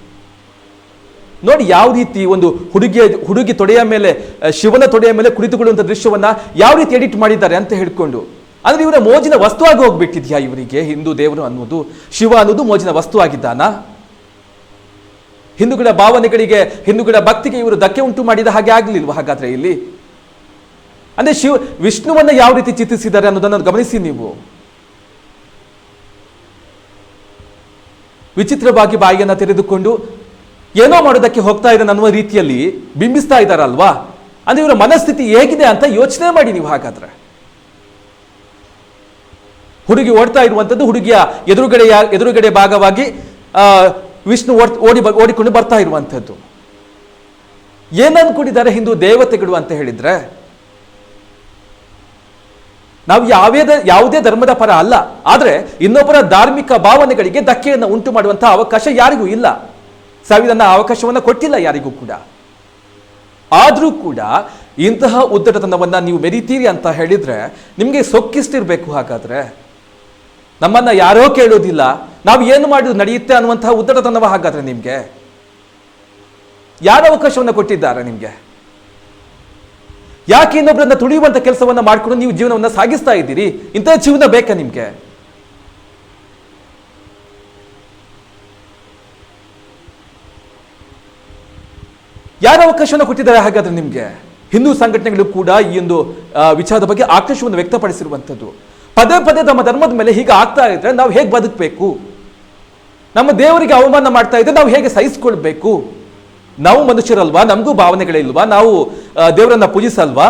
ನೋಡಿ ಯಾವ ರೀತಿ ಒಂದು ಹುಡುಗಿಯ ಹುಡುಗಿ ತೊಡೆಯ ಮೇಲೆ ಶಿವನ ತೊಡೆಯ ಮೇಲೆ ಕುಳಿತುಕೊಳ್ಳುವಂಥ ದೃಶ್ಯವನ್ನು ಯಾವ ರೀತಿ ಎಡಿಟ್ ಮಾಡಿದ್ದಾರೆ ಅಂತ ಹೇಳ್ಕೊಂಡು ಅಂದರೆ ಇವರ ಮೋಜಿನ ವಸ್ತು ಆಗಿ ಹೋಗ್ಬಿಟ್ಟಿದ್ಯಾ ಇವರಿಗೆ ಹಿಂದೂ ದೇವರು ಅನ್ನೋದು, ಶಿವ ಅನ್ನೋದು ಮೋಜಿನ ವಸ್ತು ಹಿಂದೂಗಳ ಭಾವನೆಗಳಿಗೆ, ಹಿಂದೂಗಳ ಭಕ್ತಿಗೆ ಇವರು ಧಕ್ಕೆ ಉಂಟು ಮಾಡಿದ ಹಾಗೆ ಆಗಲಿಲ್ವ ಹಾಗಾದ್ರೆ ಇಲ್ಲಿ? ಅಂದರೆ ಶಿವ, ವಿಷ್ಣುವನ್ನು ಯಾವ ರೀತಿ ಚಿತ್ರಿಸಿದ್ದಾರೆ ಅನ್ನೋದನ್ನು ಗಮನಿಸಿ ನೀವು. ವಿಚಿತ್ರವಾಗಿ ಬಾಯಿಯನ್ನು ತೆರೆದುಕೊಂಡು ಏನೋ ಮಾಡೋದಕ್ಕೆ ಹೋಗ್ತಾ ಇದ್ದಾನೆ ಅನ್ನುವ ರೀತಿಯಲ್ಲಿ ಬಿಂಬಿಸ್ತಾ ಇದ್ದಾರಲ್ವಾ? ಅಂದ್ರೆ ಇವರ ಮನಸ್ಥಿತಿ ಹೇಗಿದೆ ಅಂತ ಯೋಚನೆ ಮಾಡಿ ನೀವು ಹಾಗಾದ್ರೆ. ಹುಡುಗಿ ಓಡ್ತಾ ಇರುವಂಥದ್ದು ಹುಡುಗಿಯ ಎದುರುಗಡೆಯ, ಎದುರುಗಡೆ ಭಾಗವಾಗಿ ವಿಷ್ಣು ಓಡ್- ಓಡಿ ಓಡಿಕೊಂಡು ಬರ್ತಾ ಇರುವಂಥದ್ದು. ಏನನ್ಕೊಂಡಿದ್ದಾರೆ ಹಿಂದೂ ದೇವತೆಗಳು ಅಂತ ಹೇಳಿದ್ರೆ, ನಾವು ಯಾವೇ ಯಾವುದೇ ಧರ್ಮದ ಪರ ಅಲ್ಲ, ಆದರೆ ಇನ್ನೊಬ್ಬರ ಧಾರ್ಮಿಕ ಭಾವನೆಗಳಿಗೆ ಧಕ್ಕೆಯನ್ನು ಉಂಟು ಮಾಡುವಂತಹ ಅವಕಾಶ ಯಾರಿಗೂ ಇಲ್ಲ. ಸಂವಿಧಾನ ಅವಕಾಶವನ್ನ ಕೊಟ್ಟಿಲ್ಲ ಯಾರಿಗೂ ಕೂಡ. ಆದರೂ ಕೂಡ ಇಂತಹ ಉದ್ದಟತನವನ್ನ ನೀವು ಮೆರಿತೀರಿ ಅಂತ ಹೇಳಿದ್ರೆ ನಿಮಗೆ ಸೊಕ್ಕಿಸ್ತಿರ್ಬೇಕು ಹಾಗಾದ್ರೆ. ನಮ್ಮನ್ನ ಯಾರೋ ಕೇಳೋದಿಲ್ಲ, ನಾವು ಏನು ಮಾಡಿದ್ರು ನಡೆಯುತ್ತೆ ಅನ್ನುವಂತಹ ಉದ್ದಟತನವ ಹಾಗಾದ್ರೆ ನಿಮಗೆ. ಯಾರ ಅವಕಾಶವನ್ನ ಕೊಟ್ಟಿದ್ದಾರೆ ನಿಮ್ಗೆ? ಯಾಕೆ ಇನ್ನೊಬ್ಬರನ್ನ ತುಳಿಯುವಂತ ಕೆಲಸವನ್ನ ಮಾಡಿಕೊಂಡು ನೀವು ಜೀವನವನ್ನ ಸಾಗಿಸ್ತಾ ಇದ್ದೀರಿ? ಇಂತಹ ಜೀವನ ಬೇಕಾ ನಿಮ್ಗೆ? ಯಾರ ಅವಕಾಶವನ್ನು ಕೊಟ್ಟಿದ್ದಾರೆ ಹಾಗಾದ್ರೆ ನಿಮಗೆ? ಹಿಂದೂ ಸಂಘಟನೆಗಳು ಕೂಡ ಈ ಒಂದು ವಿಚಾರದ ಬಗ್ಗೆ ಆಕ್ರೋಶವನ್ನು ವ್ಯಕ್ತಪಡಿಸಿರುವಂಥದ್ದು. ಪದೇ ಪದೇ ನಮ್ಮ ಧರ್ಮದ ಮೇಲೆ ಹೀಗೆ ಆಗ್ತಾ ಇದ್ರೆ ನಾವು ಹೇಗೆ ಬದುಕಬೇಕು? ನಮ್ಮ ದೇವರಿಗೆ ಅವಮಾನ ಮಾಡ್ತಾ ಇದ್ರೆ ನಾವು ಹೇಗೆ ಸಹಿಸ್ಕೊಳ್ಬೇಕು? ನಾವು ಮನುಷ್ಯರಲ್ವಾ? ನಮಗೂ ಭಾವನೆಗಳಿಲ್ವಾ ನಾವು ದೇವರನ್ನ ಪೂಜಿಸಲ್ವಾ?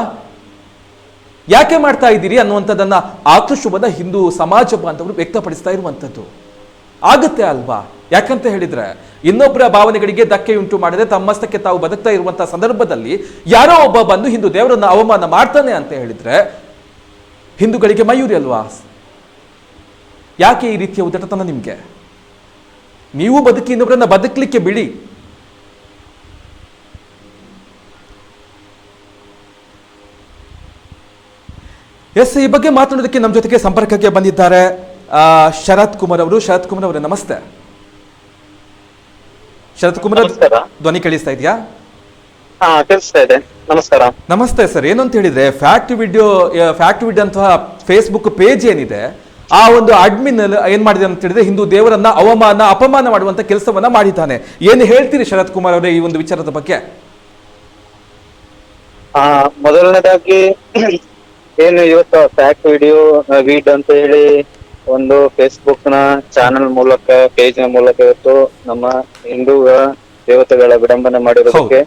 ಯಾಕೆ ಮಾಡ್ತಾ ಇದ್ದೀರಿ ಅನ್ನುವಂಥದ್ದನ್ನು ಆಕ್ರೋಶವನ್ನು ಹಿಂದೂ ಸಮಾಜ ಬಾಂಧವರು ವ್ಯಕ್ತಪಡಿಸ್ತಾ ಇರುವಂಥದ್ದು. ಆಗುತ್ತೆ ಅಲ್ವಾ? ಯಾಕಂತ ಹೇಳಿದ್ರೆ, ಇನ್ನೊಬ್ಬರ ಭಾವನೆಗಳಿಗೆ ಧಕ್ಕೆ ಉಂಟು ಮಾಡದೆ ತಮ್ಮಸ್ತಕ್ಕೆ ತಾವು ಬದುಕ್ತಾ ಇರುವಂತಹ ಸಂದರ್ಭದಲ್ಲಿ ಯಾರೋ ಒಬ್ಬ ಬಂದು ಹಿಂದೂ ದೇವರನ್ನ ಅವಮಾನ ಮಾಡ್ತಾನೆ ಅಂತ ಹೇಳಿದ್ರೆ, ಹಿಂದೂಗಳಿಗೆ ಮಯೂರಿ ಅಲ್ವಾ? ಯಾಕೆ ಈ ರೀತಿಯ ಉದ್ದಟತನ ನಿಮಗೆ? ನೀವು ಬದುಕಿ ಇನ್ನೊಬ್ಬರನ್ನ ಬದುಕಲಿಕ್ಕೆ ಬಿಡಿ. ಎಸ್, ಈ ಬಗ್ಗೆ ಮಾತನಾಡೋದಕ್ಕೆ ನಮ್ಮ ಜೊತೆಗೆ ಸಂಪರ್ಕಕ್ಕೆ ಬಂದಿದ್ದಾರೆ. ಶರತ್ ಕುಮಾರ್ ಅವರು ಶರತ್ ಕುಮಾರ್ ಅವರೇ ನಮಸ್ತೆ. ಶರತ್ ಕುಮಾರ್ ಧ್ವನಿ ಕೇಳಿಸ್ತಾ ಇದೆಯಾ? ಹಾ ಕೇಳಿಸ್ತಾ ಇದೆ. ನಮಸ್ಕಾರ. ನಮಸ್ತೆ ಸರ್ ಏನು ಅಂತ ಹೇಳಿದ್ರೆ ಫ್ಯಾಕ್ಟ್ ವಿಡಿಯೋ ಫ್ಯಾಕ್ಟ್ ವಿಡಿಯೋ ಅಂತ ಫೇಸ್ಬುಕ್ ಪೇಜ್ ಏನಿದೆ ಆ ಒಂದು ಅಡ್ಮಿನ್ ಏನ್ ಮಾಡಿದೆ ಅಂತ ಹೇಳಿದ್ರೆ ಹಿಂದೂ ದೇವರನ್ನ ಅವಮಾನ ಅಪಮಾನ ಮಾಡುವಂತ ಕೆಲಸವನ್ನ ಮಾಡಿದ್ದಾನೆ. ಏನು ಹೇಳ್ತೀರಿ ಶರತ್ ಕುಮಾರ್ ಅವರೇ ಈ ಒಂದು ವಿಚಾರದ ಬಗ್ಗೆ? ಆ ಮೊದಲನೇದಾಗಿ ಏನು ಇವತ್ತು ಫ್ಯಾಕ್ಟ್ ವಿಡಿಯೋ ವಿಡ್ ಅಂತ ಹೇಳಿ ಒಂದು ಫೇಸ್ಬುಕ್ನ ಚಾನೆಲ್ ಮೂಲಕ ಪೇಜ್ನ ಮೂಲಕ ಇವತ್ತು ನಮ್ಮ ಹಿಂದೂ ದೇವತೆಗಳ ವಿಡಂಬನೆ ಮಾಡಿರೋದಕ್ಕೆ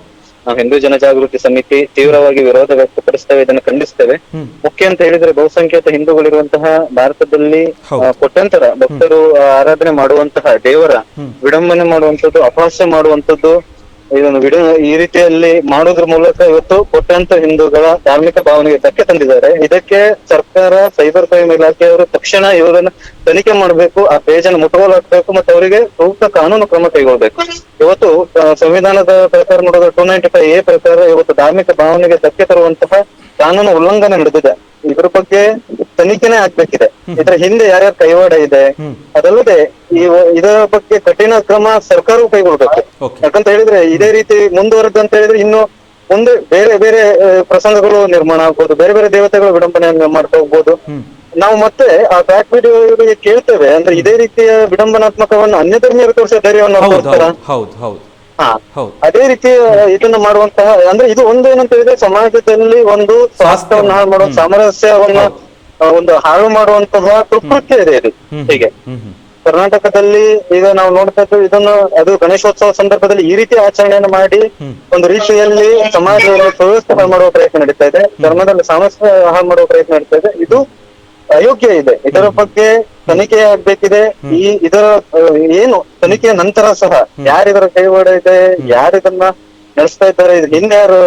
ನಾವು ಹಿಂದೂ ಜನಜಾಗೃತಿ ಸಮಿತಿ ತೀವ್ರವಾಗಿ ವಿರೋಧ ವ್ಯಕ್ತಪಡಿಸ್ತೇವೆ ಇದನ್ನು ಖಂಡಿಸ್ತೇವೆ. ಮುಖ್ಯ ಅಂತ ಹೇಳಿದ್ರೆ ಬಹುಸಂಖ್ಯಾತ ಹಿಂದೂಗಳಿರುವಂತಹ ಭಾರತದಲ್ಲಿ ಕೋಟ್ಯಂತರ ಕೋಟ್ಯಾಂತರ ಭಕ್ತರು ಆರಾಧನೆ ಮಾಡುವಂತಹ ದೇವರ ವಿಡಂಬನೆ ಮಾಡುವಂತದ್ದು ಅಪಹಾಸ್ಯ ಮಾಡುವಂತದ್ದು ಇದನ್ನು ವಿಡಿಯೋ ಈ ರೀತಿಯಲ್ಲಿ ಮಾಡೋದ್ರ ಮೂಲಕ ಇವತ್ತು ಕೋಟ್ಯಾಂತರ ಹಿಂದೂಗಳ ಧಾರ್ಮಿಕ ಭಾವನೆಗೆ ಧಕ್ಕೆ ತಂದಿದ್ದಾರೆ. ಇದಕ್ಕೆ ಸರ್ಕಾರ ಸೈಬರ್ ಕ್ರೈಮ್ ಇಲಾಖೆಯವರು ತಕ್ಷಣ ಇವರನ್ನ ತನಿಖೆ ಮಾಡಬೇಕು, ಆ ಪೇಜನ್ನು ಮುಟ್ಟುಗೋಲು ಹಾಕ್ಬೇಕು ಮತ್ತು ಅವರಿಗೆ ಸೂಕ್ತ ಕಾನೂನು ಕ್ರಮ ಕೈಗೊಳ್ಬೇಕು. ಇವತ್ತು ಸಂವಿಧಾನದ ಪ್ರಕಾರ ನೋಡೋದು ಟೂ ನೈಂಟಿ ಫೈವ್ ಎ ಪ್ರಕಾರ ಇವತ್ತು ಧಾರ್ಮಿಕ ಭಾವನೆಗೆ ಧಕ್ಕೆ ತರುವಂತಹ ಕಾನೂನು ಉಲ್ಲಂಘನೆ ನಡೆದಿದೆ. ಇದ್ರ ಬಗ್ಗೆ ತನಿಖೆನೇ ಆಗ್ಬೇಕಿದೆ. ಇದ್ರ ಹಿಂದೆ ಯಾರ್ಯಾರ ಕೈವಾಡ ಇದೆ ಅದಲ್ಲದೆ ಈ ಇದರ ಬಗ್ಗೆ ಕಠಿಣ ಕ್ರಮ ಸರ್ಕಾರವು ಕೈಗೊಳ್ಬೇಕು. ಯಾಕಂತ ಹೇಳಿದ್ರೆ ಇದೇ ರೀತಿ ಮುಂದುವರೆದ ಅಂತ ಹೇಳಿದ್ರೆ ಇನ್ನು ಮುಂದೆ ಬೇರೆ ಬೇರೆ ಪ್ರಸಂಗಗಳು ನಿರ್ಮಾಣ ಆಗ್ಬೋದು ಬೇರೆ ಬೇರೆ ದೇವತೆಗಳು ವಿಡಂಬನೆ ಮಾಡ್ತಾ ಹೋಗ್ಬೋದು. ನಾವು ಮತ್ತೆ ಆ ಬ್ಯಾಕ್ ವಿಡಿಯೋ ಕೇಳ್ತೇವೆ ಅಂದ್ರೆ ಇದೇ ರೀತಿಯ ವಿಡಂಬನಾತ್ಮಕವನ್ನು ಅನ್ಯ ಧರ್ಮೀಯರು ತೋರಿಸೋ ಧೈರ್ಯವನ್ನು ಅದೇ ರೀತಿ ಇದನ್ನ ಮಾಡುವಂತಹ ಅಂದ್ರೆ ಇದು ಒಂದು ಏನಂತ ಹೇಳಿದ್ರೆ ಸಮಾಜದಲ್ಲಿ ಒಂದು ಸ್ವಾಸ್ಥ್ಯವನ್ನು ಹಾಳು ಮಾಡುವ ಸಾಮರಸ್ಯವನ್ನ ಒಂದು ಹಾಳು ಮಾಡುವಂತಹ ಕುಕೃತ್ಯ ಇದೆ ಇದು ಹೀಗೆ. ಕರ್ನಾಟಕದಲ್ಲಿ ಈಗ ನಾವು ನೋಡ್ತಾ ಇದ್ದೇವೆ ಇದನ್ನು ಅದು ಗಣೇಶೋತ್ಸವ ಸಂದರ್ಭದಲ್ಲಿ ಈ ರೀತಿ ಆಚರಣೆಯನ್ನು ಮಾಡಿ ಒಂದು ರೀತಿಯಲ್ಲಿ ಸಮಾಜವನ್ನು ಸುವ್ಯವಸ್ಥೆ ಮಾಡುವ ಪ್ರಯತ್ನ ನಡೀತಾ ಇದೆ ಧರ್ಮದಲ್ಲಿ ಸಾಮರಸ್ಯ ಹಾಳು ಮಾಡುವ ಪ್ರಯತ್ನ ನಡೀತಾ ಇದೆ. ಇದು ಅಯೋಗ್ಯ ಇದೆ. ಇದರ ಬಗ್ಗೆ ತನಿಖೆ ಆಗ್ಬೇಕಿದೆ. ಈ ಇದರ ಏನು ತನಿಖೆಯ ನಂತರ ಸಹ ಯಾರಿದರ ಕೈವಾಡ ಇದೆ ಯಾರಿದನ್ನ ನಡೆಸ್ತಾ ಇದ್ದಾರೆ ಇದು ಹಿಂದೆ ಯಾರು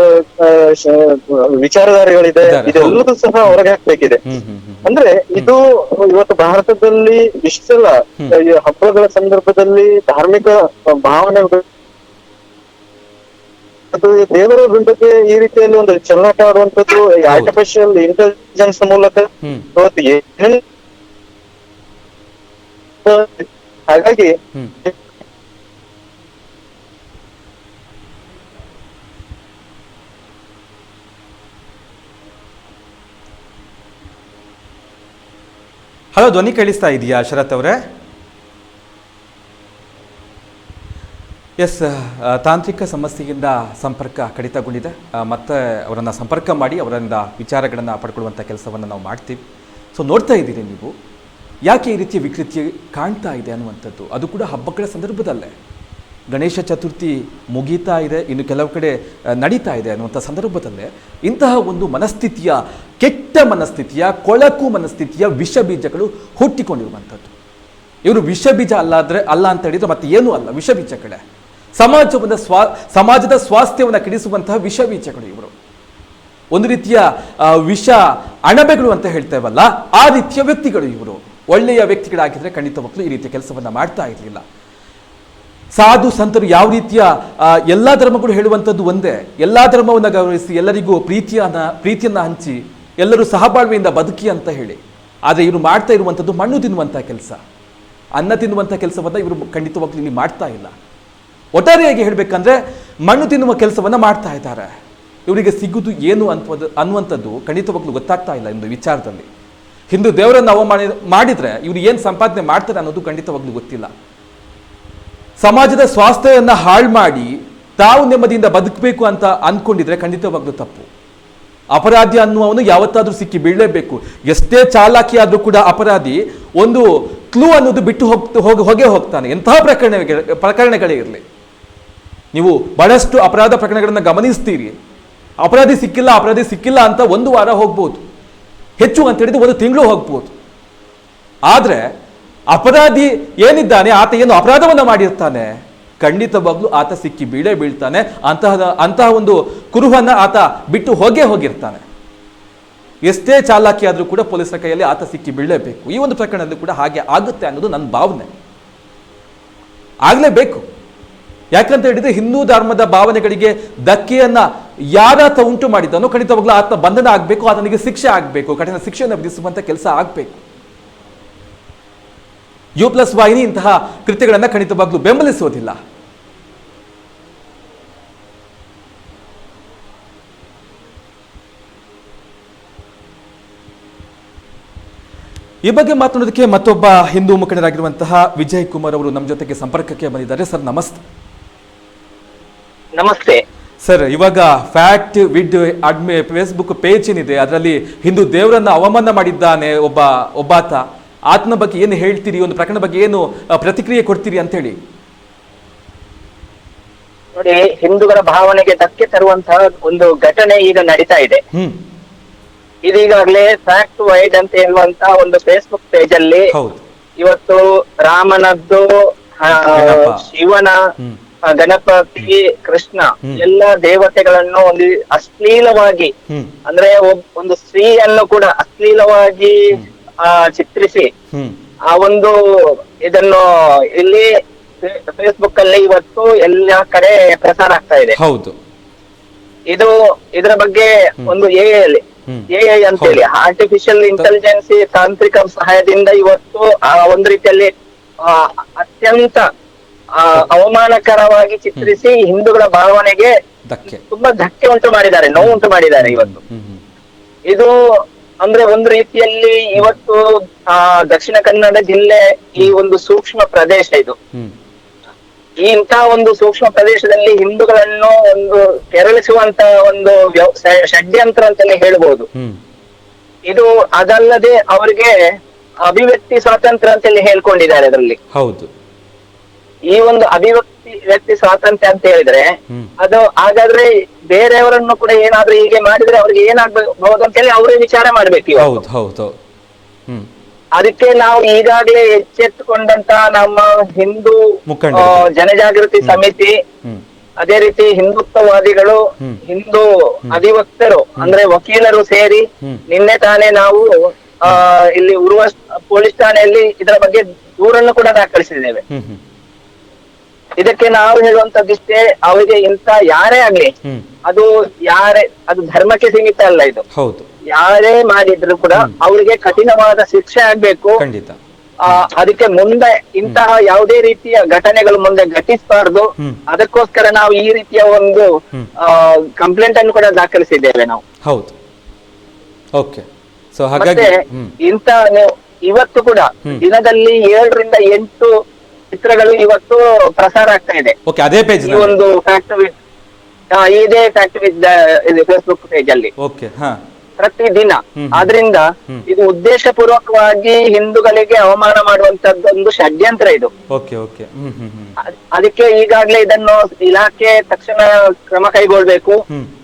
ವಿಚಾರಧಾರಿಗಳಿದೆ ಇದೆಲ್ಲದೂ ಸಹ ಹೊರಗೆ ಹಾಕ್ಬೇಕಿದೆ. ಅಂದ್ರೆ ಇದು ಇವತ್ತು ಭಾರತದಲ್ಲಿ ಇಷ್ಟೆಲ್ಲ ಈ ಹಬ್ಬಗಳ ಸಂದರ್ಭದಲ್ಲಿ ಧಾರ್ಮಿಕ ಭಾವನೆ ಅದು ದೇವರ ಬಿಂಬಕ್ಕೆ ಈ ರೀತಿಯಲ್ಲಿ ಒಂದು ಚೆನ್ನಾಟ ಆಡುವಂತದ್ದು ಆರ್ಟಿಫಿಷಿಯಲ್ ಇಂಟೆಲಿಜೆನ್ಸ್ ಮೂಲಕ ಹಾಗಾಗಿ ಹಲೋ ಧ್ವನಿ ಕೇಳಿಸ್ತಾ ಇದೆಯಾ ಶರತ್ ಅವರೇ? ಎಸ್ ತಾಂತ್ರಿಕ ಸಮಸ್ಯೆಯಿಂದ ಸಂಪರ್ಕ ಕಡಿತಗೊಂಡಿದೆ. ಆ, ಮತ್ತೆ ಅವರನ್ನು ಸಂಪರ್ಕ ಮಾಡಿ ಅವರಿಂದ ವಿಚಾರಗಳನ್ನು ಪಡ್ಕೊಳ್ಳುವಂಥ ಕೆಲಸವನ್ನು ನಾವು ಮಾಡ್ತೀವಿ. ಸೊ ನೋಡ್ತಾ ಇದ್ದೀರಿ ನೀವು. ಯಾಕೆ ಈ ರೀತಿಯ ವಿಕೃತಿ ಕಾಣ್ತಾ ಇದೆ ಅನ್ನುವಂಥದ್ದು? ಅದು ಕೂಡ ಹಬ್ಬಗಳ ಸಂದರ್ಭದಲ್ಲೇ. ಗಣೇಶ ಚತುರ್ಥಿ ಮುಗೀತಾ ಇದೆ. ಇನ್ನು ಕೆಲವು ಕಡೆ ನಡೀತಾ ಇದೆ ಅನ್ನುವಂಥ ಸಂದರ್ಭದಲ್ಲೇ. ಇಂತಹ ಒಂದು ಮನಸ್ಥಿತಿಯ ಕೆಟ್ಟ ಮನಸ್ಥಿತಿಯ ಕೊಳಕು ಮನಸ್ಥಿತಿಯ ವಿಷ ಬೀಜಗಳು ಹುಟ್ಟಿಕೊಂಡಿರುವಂಥದ್ದು. ಇವರು ವಿಷ ಬೀಜ ಅಲ್ಲಾದರೆ ಅಲ್ಲ ಅಂತ ಹೇಳಿದರೆ ಮತ್ತೆ ಏನೂ ಅಲ್ಲ. ವಿಷ ಬೀಜಗಳೇ ಸಮಾಜವನ್ನ ಸ್ವಾ, ಸಮಾಜದ ಸ್ವಾಸ್ಥ್ಯವನ್ನು ಕೆಡಿಸುವಂತಹ ವಿಷ ಬೀಜಗಳು ಇವರು. ಒಂದು ರೀತಿಯ ವಿಷ ಅಣಬೆಗಳು ಅಂತ ಹೇಳ್ತೇವಲ್ಲ ಆ ರೀತಿಯ ವ್ಯಕ್ತಿಗಳು ಇವರು. ಒಳ್ಳೆಯ ವ್ಯಕ್ತಿಗಳಾಗಿದ್ರೆ ಖಂಡಿತವಾಗ್ಲೂ ಈ ರೀತಿಯ ಕೆಲಸವನ್ನ ಮಾಡ್ತಾ ಇರಲಿಲ್ಲ. ಸಾಧು ಸಂತರು ಯಾವ ರೀತಿಯ ಎಲ್ಲಾ ಧರ್ಮಗಳು ಹೇಳುವಂಥದ್ದು ಒಂದೇ. ಎಲ್ಲ ಧರ್ಮವನ್ನು ಗೌರವಿಸಿ ಎಲ್ಲರಿಗೂ ಪ್ರೀತಿಯನ್ನ ಪ್ರೀತಿಯನ್ನ ಹಂಚಿ, ಎಲ್ಲರೂ ಸಹಬಾಳ್ವೆಯಿಂದ ಬದುಕಿ ಅಂತ ಹೇಳಿ. ಆದರೆ ಇವರು ಮಾಡ್ತಾ ಇರುವಂಥದ್ದು ಮಣ್ಣು ತಿನ್ನುವಂಥ ಕೆಲಸ. ಅನ್ನ ತಿನ್ನುವಂಥ ಕೆಲಸವನ್ನ ಇವರು ಖಂಡಿತವಾಗ್ಲೂ ಇಲ್ಲಿ ಮಾಡ್ತಾ ಇಲ್ಲ. ಒಟ್ಟಾರೆಯಾಗಿ ಹೇಳಬೇಕಂದ್ರೆ ಮಣ್ಣು ತಿನ್ನುವ ಕೆಲಸವನ್ನು ಮಾಡ್ತಾ ಇದ್ದಾರೆ. ಇವರಿಗೆ ಸಿಗುದು ಏನು ಅಂತ ಅನ್ನುವಂಥದ್ದು ಖಂಡಿತವಾಗ್ಲೂ ಗೊತ್ತಾಗ್ತಾ ಇಲ್ಲ ಒಂದು ವಿಚಾರದಲ್ಲಿ. ಹಿಂದೂ ದೇವರನ್ನು ಅವಮಾನ ಮಾಡಿದರೆ ಇವರು ಏನು ಸಂಪಾದನೆ ಮಾಡ್ತಾರೆ ಅನ್ನೋದು ಖಂಡಿತವಾಗ್ಲೂ ಗೊತ್ತಿಲ್ಲ. ಸಮಾಜದ ಸ್ವಾಸ್ಥ್ಯವನ್ನು ಹಾಳು ಮಾಡಿ ತಾವು ನೆಮ್ಮದಿಯಿಂದ ಬದುಕಬೇಕು ಅಂತ ಅಂದ್ಕೊಂಡಿದ್ರೆ ಖಂಡಿತವಾಗ್ಲೂ ತಪ್ಪು. ಅಪರಾಧಿ ಅನ್ನುವನು ಯಾವತ್ತಾದರೂ ಸಿಕ್ಕಿ ಬೀಳಲೇಬೇಕು. ಎಷ್ಟೇ ಚಾಲಾಕಿ ಆದರೂ ಕೂಡ ಅಪರಾಧಿ ಒಂದು ಕ್ಲೂ ಅನ್ನೋದು ಬಿಟ್ಟು ಹೋಗ್ತಾ ಹೋಗಿ, ಹೋಗೇ ಹೋಗ್ತಾನೆ. ಎಂತಹ ಪ್ರಕರಣ ಪ್ರಕರಣಗಳೇ ಇರಲಿ. ನೀವು ಬಹಳಷ್ಟು ಅಪರಾಧ ಪ್ರಕರಣಗಳನ್ನು ಗಮನಿಸ್ತೀರಿ. ಅಪರಾಧಿ ಸಿಕ್ಕಿಲ್ಲ ಅಪರಾಧಿ ಸಿಕ್ಕಿಲ್ಲ ಅಂತ ಒಂದು ವಾರ ಹೋಗ್ಬೋದು. ಹೆಚ್ಚು ಅಂತ ಹೇಳಿದ್ರೆ ಒಂದು ತಿಂಗಳು ಹೋಗ್ಬೋದು. ಆದರೆ ಅಪರಾಧಿ ಏನಿದ್ದಾನೆ, ಆತ ಏನು ಅಪರಾಧವನ್ನು ಮಾಡಿರ್ತಾನೆ? ಖಂಡಿತವಾಗ್ಲೂ ಆತ ಸಿಕ್ಕಿ ಬೀಳೇ ಬೀಳ್ತಾನೆ. ಅಂತಹ ಅಂತಹ ಒಂದು ಕುರುಹನ್ನು ಆತ ಬಿಟ್ಟು ಹೋಗೇ ಹೋಗಿರ್ತಾನೆ. ಎಷ್ಟೇ ಚಾಲಾಕಿ ಆದರೂ ಕೂಡ ಪೊಲೀಸರ ಕೈಯಲ್ಲಿ ಆತ ಸಿಕ್ಕಿ ಬೀಳಲೇಬೇಕು ಈ ಒಂದು ಪ್ರಕರಣದಲ್ಲಿ ಕೂಡ ಹಾಗೆ ಆಗುತ್ತೆ ಅನ್ನೋದು ನನ್ನ ಭಾವನೆ. ಆಗಲೇಬೇಕು. ಯಾಕಂತ ಹೇಳಿದ್ರೆ ಹಿಂದೂ ಧರ್ಮದ ಭಾವನೆಗಳಿಗೆ ಧಕ್ಕೆಯನ್ನ ಯಾರಾತ ಉಂಟು ಮಾಡಿದ್ದಾನೋ ಖಂಡಿತವಾಗ್ಲೂ ಆತ ಬಂಧನ ಆಗಬೇಕು, ಆತನಿಗೆ ಶಿಕ್ಷೆ ಆಗಬೇಕು, ಕಠಿಣ ಶಿಕ್ಷೆಯನ್ನು ವಿಧಿಸುವಂತ ಕೆಲಸ ಆಗಬೇಕು. ಯು ಪ್ಲಸ್ ವಾಹಿನಿ ಇಂತಹ ಕೃತ್ಯಗಳನ್ನು ಖಂಡಿತವಾಗ್ಲೂ ಬೆಂಬಲಿಸುವುದಿಲ್ಲ. ಈ ಬಗ್ಗೆ ಮಾತನಾಡೋದಕ್ಕೆ ಮತ್ತೊಬ್ಬ ಹಿಂದೂ ಮುಖಂಡರಾಗಿರುವಂತಹ ವಿಜಯ್ ಕುಮಾರ್ ಅವರು ನಮ್ಮ ಜೊತೆಗೆ ಸಂಪರ್ಕಕ್ಕೆ ಬಂದಿದ್ದಾರೆ. ಸರ್, ನಮಸ್ತೆ. ನಮಸ್ತೆ. ಸರ್ ಇವಾಗ fact with admin Facebook page ಏನಿದೆ ಅದರಲ್ಲಿ ಹಿಂದೂ ದೇವರನ್ನ ಅವಮಾನ ಮಾಡಿದ್ದಾನೆ ಒಬ್ಬ ಒಬ್ಬಾತ. ಆತನ ಬಗ್ಗೆ ಏನು ಹೇಳ್ತೀರಿ? ಒಂದು ಪ್ರಕರಣ ಬಗ್ಗೆ ಏನು ಪ್ರತಿಕ್ರಿಯೆ ಕೊಡ್ತೀರಿ ಅಂತ ಹೇಳಿ ನೋಡಿ ಹಿಂದೂಗಳ ಭಾವನೆಗೆ ಧಕ್ಕೆ ತರುವಂತಹ ಒಂದು ಘಟನೆ ಈಗ ನಡೀತಾ ಇದೆ. ಇದೀಗಾಗಲೇ ಫ್ಯಾಕ್ಟ್ ವೈಡ್ ಅಂತ ಹೇಳುವಂತ ಒಂದು ಫೇಸ್ಬುಕ್ ಪೇಜ್ ಅಲ್ಲಿ ಹೌದು. ಇವತ್ತು ರಾಮನದ್ದು. ಶಿವನ ಗಣಪತಿ ಕೃಷ್ಣ. ಎಲ್ಲ ದೇವತೆಗಳನ್ನು ಒಂದು ಅಶ್ಲೀಲವಾಗಿ ಅಂದ್ರೆ ಒಂದು ಸ್ತ್ರೀಯನ್ನು ಕೂಡ ಅಶ್ಲೀಲವಾಗಿ ಆ ಚಿತ್ರಿಸಿ ಆ ಒಂದು ಇದನ್ನು ಇಲ್ಲಿ ಫೇಸ್ಬುಕ್ ಅಲ್ಲಿ ಇವತ್ತು ಎಲ್ಲ ಕಡೆ ಪ್ರಸಾರ ಆಗ್ತಾ ಇದೆ. ಹೌದು. ಇದು ಇದರ ಬಗ್ಗೆ ಒಂದು ಎ ಅಲ್ಲಿ ಎಐ ಅಂತ ಅಂತೇಳಿ ಆರ್ಟಿಫಿಷಿಯಲ್ ಇಂಟೆಲಿಜೆನ್ಸ್ ತಾಂತ್ರಿಕ ಸಹಾಯದಿಂದ ಇವತ್ತು ಆ ಒಂದು ರೀತಿಯಲ್ಲಿ ಅತ್ಯಂತ ಅವಮಾನಕರವಾಗಿ ಚಿತ್ರಿಸಿ ಹಿಂದೂಗಳ ಭಾವನೆಗೆ ತುಂಬಾ ಧಕ್ಕೆ ಉಂಟು ಮಾಡಿದ್ದಾರೆ ನೋವು ಉಂಟು ಮಾಡಿದ್ದಾರೆ ಇವತ್ತು. ಇದು ಅಂದ್ರೆ ಒಂದು ರೀತಿಯಲ್ಲಿ ಇವತ್ತು ಆ ದಕ್ಷಿಣ ಕನ್ನಡ ಜಿಲ್ಲೆ ಈ ಒಂದು ಸೂಕ್ಷ್ಮ ಪ್ರದೇಶ ಇದು. ಈ ಇಂತಹ ಒಂದು ಸೂಕ್ಷ್ಮ ಪ್ರದೇಶದಲ್ಲಿ ಹಿಂದೂಗಳನ್ನು ಒಂದು ಕೆರಳಿಸುವಂತ ಒಂದು ಷಡ್ಯಂತ್ರ ಅಂತಲೇ ಹೇಳ್ಬಹುದು ಇದು ಅದಲ್ಲದೆ ಅವರಿಗೆ ಅಭಿವ್ಯಕ್ತಿ ಸ್ವಾತಂತ್ರ್ಯ ಅಂತೇಳಿ ಹೇಳ್ಕೊಂಡಿದ್ದಾರೆ ಅದರಲ್ಲಿ. ಹೌದು. ಈ ಒಂದು ಅಭಿವ್ಯಕ್ತಿ ವ್ಯಕ್ತಿ ಸ್ವಾತಂತ್ರ್ಯ ಅಂತ ಹೇಳಿದ್ರೆ ಅದು ಹಾಗಾದ್ರೆ ಬೇರೆಯವರನ್ನು ಕೂಡ ಏನಾದ್ರೂ ಹೀಗೆ ಮಾಡಿದ್ರೆ ಅವ್ರಿಗೆ ಏನಾಗಬಹುದು ಅಂತ ಹೇಳಿ ಅವರೇ ವಿಚಾರ ಮಾಡ್ಬೇಕು ಹ್ಮ್. ಅದಕ್ಕೆ ನಾವು ಈಗಾಗಲೇ ಎಚ್ಚೆತ್ತುಕೊಂಡಂತ ನಮ್ಮ ಹಿಂದೂ. ಜನಜಾಗೃತಿ ಸಮಿತಿ ಅದೇ ರೀತಿ ಹಿಂದುತ್ವವಾದಿಗಳು. ಹಿಂದೂ ಅಧಿವಕ್ತರು ಅಂದ್ರೆ ವಕೀಲರು ಸೇರಿ ನಿನ್ನೆ ತಾನೇ ನಾವು ಆ ಇಲ್ಲಿ ಉರುವ ಪೊಲೀಸ್ ಠಾಣೆಯಲ್ಲಿ ಇದರ ಬಗ್ಗೆ ದೂರನ್ನು ಕೂಡ ದಾಖಲಿಸಿದ್ದೇವೆ. ಇದಕ್ಕೆ ನಾವು ಹೇಳುವಂತದ್ದಿಷ್ಟೇ ಅವರಿಗೆ ಇಂತ ಯಾರೇ ಆಗ್ಲಿ ಅದು ಯಾರೇ ಅದು ಧರ್ಮಕ್ಕೆ ಸೀಮಿತ ಅಲ್ಲ ಇದು. ಹೌದು. ಯಾರೇ ಮಾಡಿದ್ರು ಕೂಡ ಅವರಿಗೆ ಕಠಿಣವಾದ ಶಿಕ್ಷೆ ಆಗ್ಬೇಕು. ಖಂಡಿತ. ಅದಕ್ಕೆ ಮುಂದೆ ಇಂತಹ ಯಾವುದೇ ರೀತಿಯ ಘಟನೆಗಳು ಮುಂದೆ ಘಟಿಸಬಾರ್ದು. ಅದಕ್ಕೋಸ್ಕರ ನಾವು ಈ ರೀತಿಯ ಒಂದು. ಕಂಪ್ಲೇಂಟ್ ಅನ್ನು ಕೂಡ ದಾಖಲಿಸಿದ್ದೇವೆ ನಾವು. ಹೌದು. ಓಕೆ. ಸೊ ಹಾಗಾಗಿ ಇಂತ ಇವತ್ತು ಕೂಡ. ದಿನದಲ್ಲಿ ಏಳರಿಂದ ಎಂಟು ಚಿತ್ರಗಳು ಇವತ್ತು ಪ್ರಸಾರ ಆಗ್ತಾ ಇದೆ. ಓಕೆ ಅದೇ ಪೇಜ್ ಈ ಒಂದು ಫ್ಯಾಕ್ಟ್ ವಿತ್ ಇದೇ ಫ್ಯಾಕ್ಟ್ ವಿತ್ ಫೇಸ್ಬುಕ್ ಪೇಜ್ ಅಲ್ಲಿ. ಓಕೆ ಹಾ. ಪ್ರತಿದಿನ. ಆದ್ರಿಂದ. ಇದು ಉದ್ದೇಶಪೂರ್ವಕವಾಗಿ ಹಿಂದೂಗಳಿಗೆ ಅವಮಾನ ಮಾಡುವಂತದ್ದೊಂದು ಷಡ್ಯಂತ್ರ ಇದು. ಓಕೆ ಓಕೆ ಹ್ಮ್ ಹ್ಮ್ ಹ್ಮ್. ಅದ್- ಅದಕ್ಕೆ ಈಗಾಗ್ಲೇ ಇದನ್ನು ಇಲಾಖೆ ತಕ್ಷಣ ಕ್ರಮ ಕೈಗೊಳ್ಬೇಕು. ಹ್ಮ್.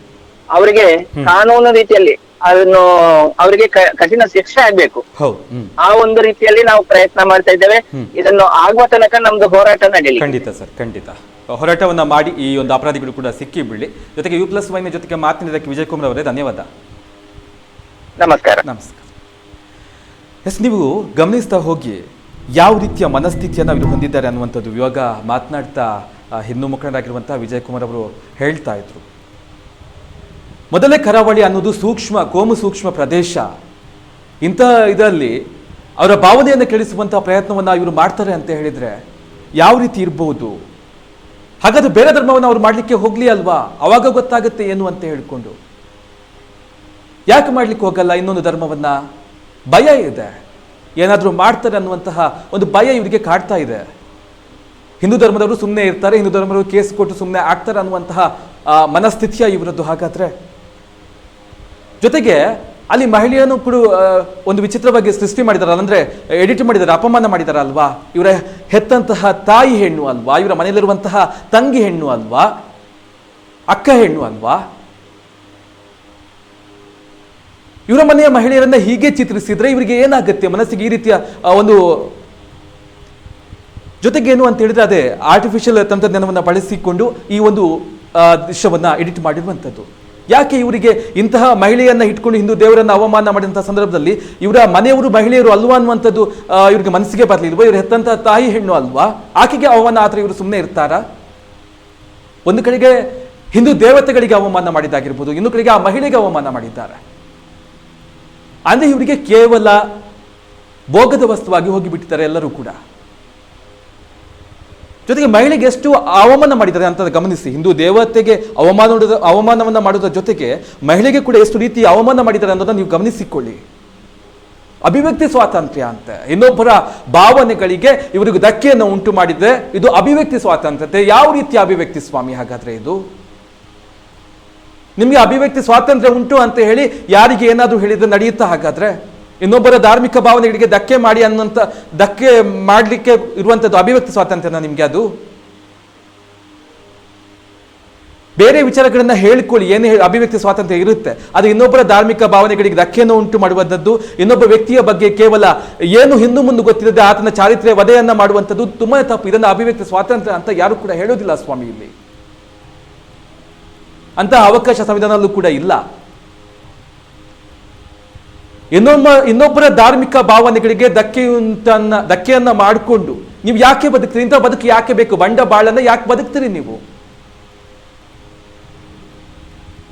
ಅವರಿಗೆ ಕಾನೂನು ರೀತಿಯಲ್ಲಿ ಅದನ್ನು ಅವರಿಗೆ ಕಠಿಣ ಶಿಕ್ಷೆ ಆಗ್ಬೇಕು. ಹೌದು. ಆ ಒಂದು ರೀತಿಯಲ್ಲಿ ನಾವು ಪ್ರಯತ್ನ ಮಾಡ್ತಾ ಇದ್ದೇವೆ. ಇದನ್ನು ಆಗುವ ತನಕ ನಮ್ದು ಹೋರಾಟ ನಡೀಲಿ. ಖಂಡಿತ ಸರ್ ಖಂಡಿತ. ಹೋರಾಟವನ್ನ ಮಾಡಿ ಈ ಒಂದು ಅಪರಾಧಿಗಳು ಕೂಡ ಸಿಕ್ಕಿ ಬೀಳಿ ಜೊತೆಗೆ ಯು ಪ್ಲಸ್ ವೈನ ಜೊತೆಗೆ ಮಾತನಾಡಿದಕ್ಕೆ ವಿಜಯ್ ಕುಮಾರ್ ಅವರೇ ಧನ್ಯವಾದ. ನಮಸ್ಕಾರ. ನಮಸ್ಕಾರ. ಎಸ್ ನೀವು ಗಮನಿಸ್ತಾ ಹೋಗಿ ಯಾವ ರೀತಿಯ ಮನಸ್ಥಿತಿಯನ್ನು ಇವರು ಹೊಂದಿದ್ದಾರೆ ಅನ್ನುವಂಥದ್ದು ಇವಾಗ ಮಾತನಾಡ್ತಾ ಹಿಂದೂ ಮುಖಂಡರಾಗಿರುವಂಥ ವಿಜಯ್ ಕುಮಾರ್ ಅವರು ಹೇಳ್ತಾ ಇದ್ರು. ಮೊದಲೇ ಕರಾವಳಿ ಅನ್ನೋದು ಸೂಕ್ಷ್ಮ, ಕೋಮು ಸೂಕ್ಷ್ಮ ಪ್ರದೇಶ. ಇಂಥ ಇದರಲ್ಲಿ ಅವರ ಭಾವನೆಯನ್ನು ಕೆಳಿಸುವಂಥ ಪ್ರಯತ್ನವನ್ನು ಇವರು ಮಾಡ್ತಾರೆ ಅಂತ ಹೇಳಿದರೆ ಯಾವ ರೀತಿ ಇರ್ಬೋದು? ಹಾಗಾದ್ರೆ ಬೇರೆ ಧರ್ಮವನ್ನು ಅವ್ರು ಮಾಡಲಿಕ್ಕೆ ಹೋಗ್ಲಿ ಅಲ್ವಾ? ಅವಾಗ ಗೊತ್ತಾಗುತ್ತೆ ಏನು ಅಂತ ಹೇಳಿಕೊಂಡು. ಯಾಕೆ ಮಾಡ್ಲಿಕ್ಕೆ ಹೋಗಲ್ಲ ಇನ್ನೊಂದು ಧರ್ಮವನ್ನ? ಭಯ ಇದೆ. ಏನಾದರೂ ಮಾಡ್ತಾರೆ ಅನ್ನುವಂತಹ ಒಂದು ಭಯ ಇವರಿಗೆ ಕಾಡ್ತಾ ಇದೆ. ಹಿಂದೂ ಧರ್ಮದವರು ಸುಮ್ಮನೆ ಇರ್ತಾರೆ, ಹಿಂದೂ ಧರ್ಮದವರು ಕೇಸ್ ಕೊಟ್ಟು ಸುಮ್ಮನೆ ಆಗ್ತಾರೆ ಅನ್ನುವಂತಹ ಮನಸ್ಥಿತಿಯ ಇವರದ್ದು ಹಾಗಾದ್ರೆ ಜೊತೆಗೆ ಅಲ್ಲಿ ಮಹಿಳೆಯನ್ನು ಕೂಡ ಒಂದು ವಿಚಿತ್ರವಾಗಿ ಸೃಷ್ಟಿ ಮಾಡಿದಾರಲ್ಲ ಅಂದ್ರೆ ಎಡಿಟ್ ಮಾಡಿದ್ದಾರೆ ಅಪಮಾನ ಮಾಡಿದಾರ ಅಲ್ವಾ? ಇವರ ಹೆತ್ತಂತಹ ತಾಯಿ ಹೆಣ್ಣು ಅಲ್ವಾ? ಇವರ ಮನೆಯಲ್ಲಿರುವಂತಹ ತಂಗಿ ಹೆಣ್ಣು ಅಲ್ವಾ? ಅಕ್ಕ ಹೆಣ್ಣು ಅಲ್ವಾ? ಇವರ ಮನೆಯ ಮಹಿಳೆಯರನ್ನ ಹೀಗೆ ಚಿತ್ರಿಸಿದ್ರೆ ಇವರಿಗೆ ಏನಾಗುತ್ತೆ? ಮನಸ್ಸಿಗೆ ಈ ರೀತಿಯ ಒಂದು ಜೊತೆಗೆ ಏನು ಅಂತ ಹೇಳಿದ್ರೆ ಅದೇ ಆರ್ಟಿಫಿಷಿಯಲ್ ತಂತ್ರಜ್ಞಾನವನ್ನು ಬಳಸಿಕೊಂಡು ಈ ಒಂದು ದೃಶ್ಯವನ್ನು ಎಡಿಟ್ ಮಾಡಿರುವಂಥದ್ದು. ಯಾಕೆ ಇವರಿಗೆ ಇಂತಹ ಮಹಿಳೆಯನ್ನ ಇಟ್ಕೊಂಡು ಹಿಂದೂ ದೇವರನ್ನ ಅವಮಾನ ಮಾಡಿದಂಥ ಸಂದರ್ಭದಲ್ಲಿ ಇವರ ಮನೆಯವರು ಮಹಿಳೆಯರು ಅಲ್ವಾ ಅನ್ನುವಂಥದ್ದು ಇವ್ರಿಗೆ ಮನಸ್ಸಿಗೆ ಬರಲಿಲ್ವಾ ಇವರು ಹೆತ್ತಂತ ತಾಯಿ ಹೆಣ್ಣು ಅಲ್ವಾ? ಆಕೆಗೆ ಅವಮಾನ ಆದ್ರೆ ಇವರು ಸುಮ್ಮನೆ ಇರ್ತಾರಾ? ಒಂದು ಕಡೆಗೆ ಹಿಂದೂ ದೇವತೆಗಳಿಗೆ ಅವಮಾನ ಮಾಡಿದ್ದಾಗಿರ್ಬೋದು ಇನ್ನು ಕಡೆಗೆ ಆ ಮಹಿಳೆಗೆ ಅವಮಾನ ಮಾಡಿದ್ದಾರೆ. ಅಂದ್ರೆ ಇವರಿಗೆ ಕೇವಲ ಭೋಗದ ವಸ್ತುವಾಗಿ ಹೋಗಿಬಿಟ್ಟಿದ್ದಾರೆ ಎಲ್ಲರೂ ಕೂಡ. ಜೊತೆಗೆ ಮಹಿಳೆಗೆ ಎಷ್ಟು ಅವಮಾನ ಮಾಡಿದ್ದಾರೆ ಅಂತ ಗಮನಿಸಿ. ಹಿಂದೂ ದೇವತೆಗೆ ಅವಮಾನ ಅವಮಾನವನ್ನು ಮಾಡೋದ್ರ ಜೊತೆಗೆ ಮಹಿಳೆಗೆ ಕೂಡ ಎಷ್ಟು ರೀತಿ ಅವಮಾನ ಮಾಡಿದ್ದಾರೆ ಅನ್ನೋದನ್ನ ನೀವು ಗಮನಿಸಿಕೊಳ್ಳಿ. ಅಭಿವ್ಯಕ್ತಿ ಸ್ವಾತಂತ್ರ್ಯ ಅಂತ. ಇನ್ನೊಬ್ಬರ ಭಾವನೆಗಳಿಗೆ ಇವರಿಗೆ ಧಕ್ಕೆಯನ್ನು ಉಂಟು ಮಾಡಿದ್ರೆ ಇದು ಅಭಿವ್ಯಕ್ತಿ ಸ್ವಾತಂತ್ರ್ಯತೆ ಯಾವ ರೀತಿಯ ಅಭಿವ್ಯಕ್ತಿ ಸ್ವಾಮಿ ಹಾಗಾದ್ರೆ ಇದು? ನಿಮಗೆ ಅಭಿವ್ಯಕ್ತಿ ಸ್ವಾತಂತ್ರ್ಯ ಉಂಟು ಅಂತ ಹೇಳಿ ಯಾರಿಗೆ ಏನಾದರೂ ಹೇಳಿದ್ರೆ ನಡೆಯುತ್ತಾ ಹಾಗಾದ್ರೆ? ಇನ್ನೊಬ್ಬರ ಧಾರ್ಮಿಕ ಭಾವನೆಗಳಿಗೆ ಧಕ್ಕೆ ಮಾಡಿ ಅನ್ನೋಂಥ ಧಕ್ಕೆ ಮಾಡಲಿಕ್ಕೆ ಇರುವಂಥದ್ದು ಅಭಿವ್ಯಕ್ತಿ ಸ್ವಾತಂತ್ರ್ಯನ ನಿಮಗೆ ಅದು? ಬೇರೆ ವಿಚಾರಗಳನ್ನ ಹೇಳ್ಕೊಳ್ಳಿ, ಏನೇ ಅಭಿವ್ಯಕ್ತಿ ಸ್ವಾತಂತ್ರ್ಯ ಇರುತ್ತೆ. ಅದು ಇನ್ನೊಬ್ಬರ ಧಾರ್ಮಿಕ ಭಾವನೆಗಳಿಗೆ ಧಕ್ಕೆಯನ್ನು ಉಂಟು ಮಾಡುವಂಥದ್ದು, ಇನ್ನೊಬ್ಬ ವ್ಯಕ್ತಿಯ ಬಗ್ಗೆ ಕೇವಲ ಏನು ಹಿಂದೂ ಮುಂದೆ ಗೊತ್ತಿಲ್ಲದೆ ಆತನ ಚಾರಿತ್ರ್ಯ ವಧೆಯನ್ನ ಮಾಡುವಂಥದ್ದು ತುಂಬಾ ತಪ್ಪು. ಇದನ್ನ ಅಭಿವ್ಯಕ್ತಿ ಸ್ವಾತಂತ್ರ್ಯ ಅಂತ ಯಾರು ಕೂಡ ಹೇಳೋದಿಲ್ಲ ಸ್ವಾಮಿ ಇಲ್ಲಿ. ಅಂತಹ ಅವಕಾಶ ಸಂವಿಧಾನದಲ್ಲೂ ಕೂಡ ಇಲ್ಲ. ಇನ್ನೊಬ್ಬ ಇನ್ನೊಬ್ಬರ ಧಾರ್ಮಿಕ ಭಾವನೆಗಳಿಗೆ ಧಕ್ಕೆಯುಂಟನ್ನ, ಧಕ್ಕೆಯನ್ನ ಮಾಡಿಕೊಂಡು ನೀವು ಯಾಕೆ ಬದುಕ್ತೀರಿ? ಇಂಥ ಬದುಕು ಯಾಕೆ ಬೇಕು? ಬಂಡ ಬಾಳನ್ನ ಯಾಕೆ ಬದುಕ್ತೀರಿ ನೀವು?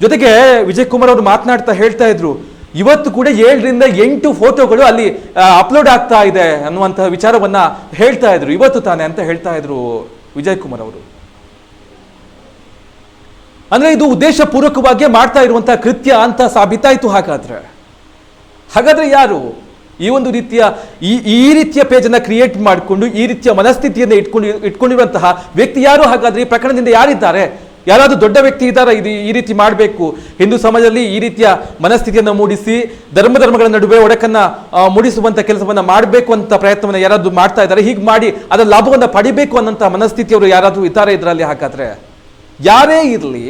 ಜೊತೆಗೆ ವಿಜಯ್ ಕುಮಾರ್ ಅವರು ಮಾತನಾಡ್ತಾ ಹೇಳ್ತಾ ಇದ್ರು, ಇವತ್ತು ಕೂಡ ಏಳರಿಂದ ಎಂಟು ಫೋಟೋಗಳು ಅಲ್ಲಿ ಅಪ್ಲೋಡ್ ಆಗ್ತಾ ಇದೆ ಅನ್ನುವಂತಹ ವಿಚಾರವನ್ನ ಹೇಳ್ತಾ ಇದ್ರು. ಇವತ್ತು ತಾನೆ ಅಂತ ಹೇಳ್ತಾ ಇದ್ರು ವಿಜಯ್ ಕುಮಾರ್ ಅವರು. ಅಂದ್ರೆ ಇದು ಉದ್ದೇಶ ಪೂರ್ವಕವಾಗಿ ಮಾಡ್ತಾ ಇರುವಂತಹ ಕೃತ್ಯ ಅಂತ ಸಾಬೀತಾಯ್ತು ಹಾಗಾದ್ರೆ. ಹಾಗಾದ್ರೆ ಯಾರು? ಈ ಒಂದು ರೀತಿಯ ಈ ಈ ರೀತಿಯ ಪೇಜನ್ನು ಕ್ರಿಯೇಟ್ ಮಾಡಿಕೊಂಡು, ಈ ರೀತಿಯ ಮನಸ್ಥಿತಿಯನ್ನು ಇಟ್ಕೊಂಡು, ಇಟ್ಕೊಂಡಿರುವಂತಹ ವ್ಯಕ್ತಿ ಯಾರು? ಹಾಗಾದ್ರೆ ಈ ಪ್ರಕರಣದಿಂದ ಯಾರಿದ್ದಾರೆ? ಯಾರಾದ್ರೂ ದೊಡ್ಡ ವ್ಯಕ್ತಿ ಇದ್ದಾರಾ? ಇದು ಈ ರೀತಿ ಮಾಡಬೇಕು. ಹಿಂದೂ ಸಮಾಜದಲ್ಲಿ ಈ ರೀತಿಯ ಮನಸ್ಥಿತಿಯನ್ನು ಮೂಡಿಸಿ, ಧರ್ಮ ಧರ್ಮಗಳ ನಡುವೆ ಒಡಕನ್ನ ಮೂಡಿಸುವಂಥ ಕೆಲಸವನ್ನ ಮಾಡಬೇಕು ಅಂತ ಪ್ರಯತ್ನವನ್ನ ಯಾರಾದ್ರೂ ಮಾಡ್ತಾ ಇದ್ದಾರೆ, ಹೀಗೆ ಮಾಡಿ ಅದರ ಲಾಭವನ್ನ ಪಡಿಬೇಕು ಅನ್ನೋಂಥ ಮನಸ್ಥಿತಿಯವರು ಯಾರಾದ್ರೂ ಇದ್ದಾರೆ ಇದರಲ್ಲಿ ಹಾಗಾದರೆ? ಯಾರೇ ಇರಲಿ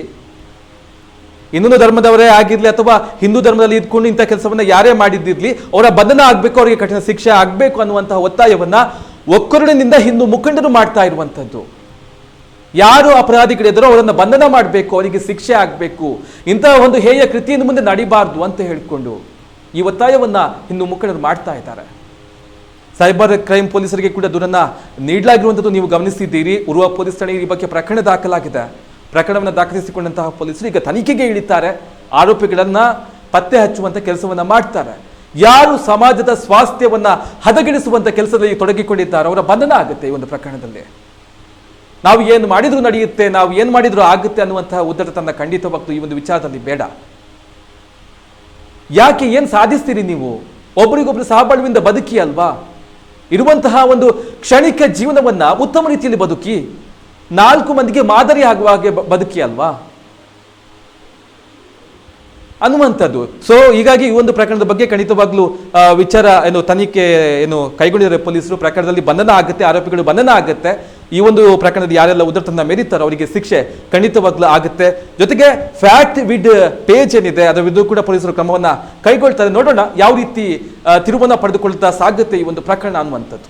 ಇನ್ನೊಂದು ಧರ್ಮದವರೇ ಆಗಿರಲಿ ಅಥವಾ ಹಿಂದೂ ಧರ್ಮದಲ್ಲಿ ಇದ್ಕೊಂಡು ಇಂಥ ಕೆಲಸವನ್ನ ಯಾರೇ ಮಾಡಿದ್ದಿರಲಿ, ಅವರ ಬಂಧನ ಆಗಬೇಕು, ಅವರಿಗೆ ಕಠಿಣ ಶಿಕ್ಷೆ ಆಗಬೇಕು ಅನ್ನುವಂತಹ ಒತ್ತಾಯವನ್ನ ಒಕ್ಕೊರಡಿನಿಂದ ಹಿಂದೂ ಮುಖಂಡರು ಮಾಡ್ತಾ ಇರುವಂತದ್ದು ಯಾರು ಅಪರಾಧಿಗಳಿದ್ರೋ ಅವರನ್ನು ಬಂಧನ ಮಾಡಬೇಕು, ಅವರಿಗೆ ಶಿಕ್ಷೆ ಆಗಬೇಕು ಇಂತಹ ಒಂದು ಹೇಯ ಕೃತಿಯಿಂದ ಮುಂದೆ ನಡಿಬಾರ್ದು ಅಂತ ಹೇಳಿಕೊಂಡು ಈ ಒತ್ತಾಯವನ್ನ ಹಿಂದೂ ಮುಖಂಡರು ಮಾಡ್ತಾ ಇದ್ದಾರೆ. ಸೈಬರ್ ಕ್ರೈಮ್ ಪೊಲೀಸರಿಗೆ ಕೂಡ ದೂರನ್ನ ನೀಡಲಾಗಿರುವಂಥದ್ದು ನೀವು ಗಮನಿಸಿದ್ದೀರಿ. ಉರುವ ಪೊಲೀಸ್ ಠಾಣೆಗೆ ಈ ಬಗ್ಗೆ ಪ್ರಕರಣ ದಾಖಲಾಗಿದೆ. ಪ್ರಕರಣವನ್ನು ದಾಖಲಿಸಿಕೊಂಡಂತಹ ಪೊಲೀಸರು ಈಗ ತನಿಖೆಗೆ ಇಳಿತಾರೆ. ಆರೋಪಿಗಳನ್ನು ಪತ್ತೆ ಹಚ್ಚುವಂತ ಕೆಲಸವನ್ನು ಮಾಡ್ತಾರೆ. ಯಾರು ಸಮಾಜದ ಸ್ವಾಸ್ಥ್ಯವನ್ನ ಹದಗೆಡಿಸುವಂತ ಕೆಲಸದಲ್ಲಿ ತೊಡಗಿಕೊಂಡಿದ್ದಾರೋ, ಅವರ ಬಂಧನ ಆಗುತ್ತೆ ಈ ಒಂದು ಪ್ರಕರಣದಲ್ಲಿ. ನಾವು ಏನು ಮಾಡಿದ್ರು ನಡೆಯುತ್ತೆ, ನಾವು ಏನು ಮಾಡಿದ್ರು ಆಗುತ್ತೆ ಅನ್ನುವಂತಹ ತನ್ನ ಖಂಡಿತವಾಗ್ತು ಈ ಒಂದು ವಿಚಾರದಲ್ಲಿ ಬೇಡ. ಯಾಕೆ ಏನು ಸಾಧಿಸ್ತೀರಿ ನೀವು? ಒಬ್ಬರಿಗೊಬ್ಬರು ಸಹಬಾಳ್ವಿಂದ ಬದುಕಿ ಅಲ್ವಾ? ಇರುವಂತಹ ಒಂದು ಕ್ಷಣಿಕ ಜೀವನವನ್ನ ಉತ್ತಮ ರೀತಿಯಲ್ಲಿ ಬದುಕಿ ನಾಲ್ಕು ಮಂದಿಗೆ ಮಾದರಿ ಆಗುವ ಹಾಗೆ ಬದುಕಿ ಅಲ್ವಾ ಅನ್ನುವಂಥದ್ದು ಸೊ ಹೀಗಾಗಿ ಈ ಒಂದು ಪ್ರಕರಣದ ಬಗ್ಗೆ ಖಂಡಿತವಾಗ್ಲೂ ವಿಚಾರ, ಏನು, ತನಿಖೆ, ಏನು ಕೈಗೊಂಡಿದ್ದಾರೆ ಪೊಲೀಸರು ಪ್ರಕರಣದಲ್ಲಿ ಬಂಧನ ಆಗುತ್ತೆ, ಆರೋಪಿಗಳು ಬಂಧನ ಆಗುತ್ತೆ. ಈ ಒಂದು ಪ್ರಕರಣದ ಯಾರೆಲ್ಲ ಉದರತನ ಮೆರೀತಾರೋ ಅವರಿಗೆ ಶಿಕ್ಷೆ ಖಂಡಿತವಾಗ್ಲೂ ಆಗುತ್ತೆ. ಜೊತೆಗೆ ಫ್ಯಾಕ್ಟ್ ವಿಡ್ ಪೇಜ್ ಏನಿದೆ ಅದರ ವಿರುದ್ಧ ಕೂಡ ಪೊಲೀಸರು ಕ್ರಮವನ್ನ ಕೈಗೊಳ್ತಾರೆ. ನೋಡೋಣ ಯಾವ ರೀತಿ ತಿರುವನ್ನ ಪಡೆದುಕೊಳ್ತಾ ಸಾಗುತ್ತೆ ಈ ಒಂದು ಪ್ರಕರಣ ಅನ್ನುವಂಥದ್ದು.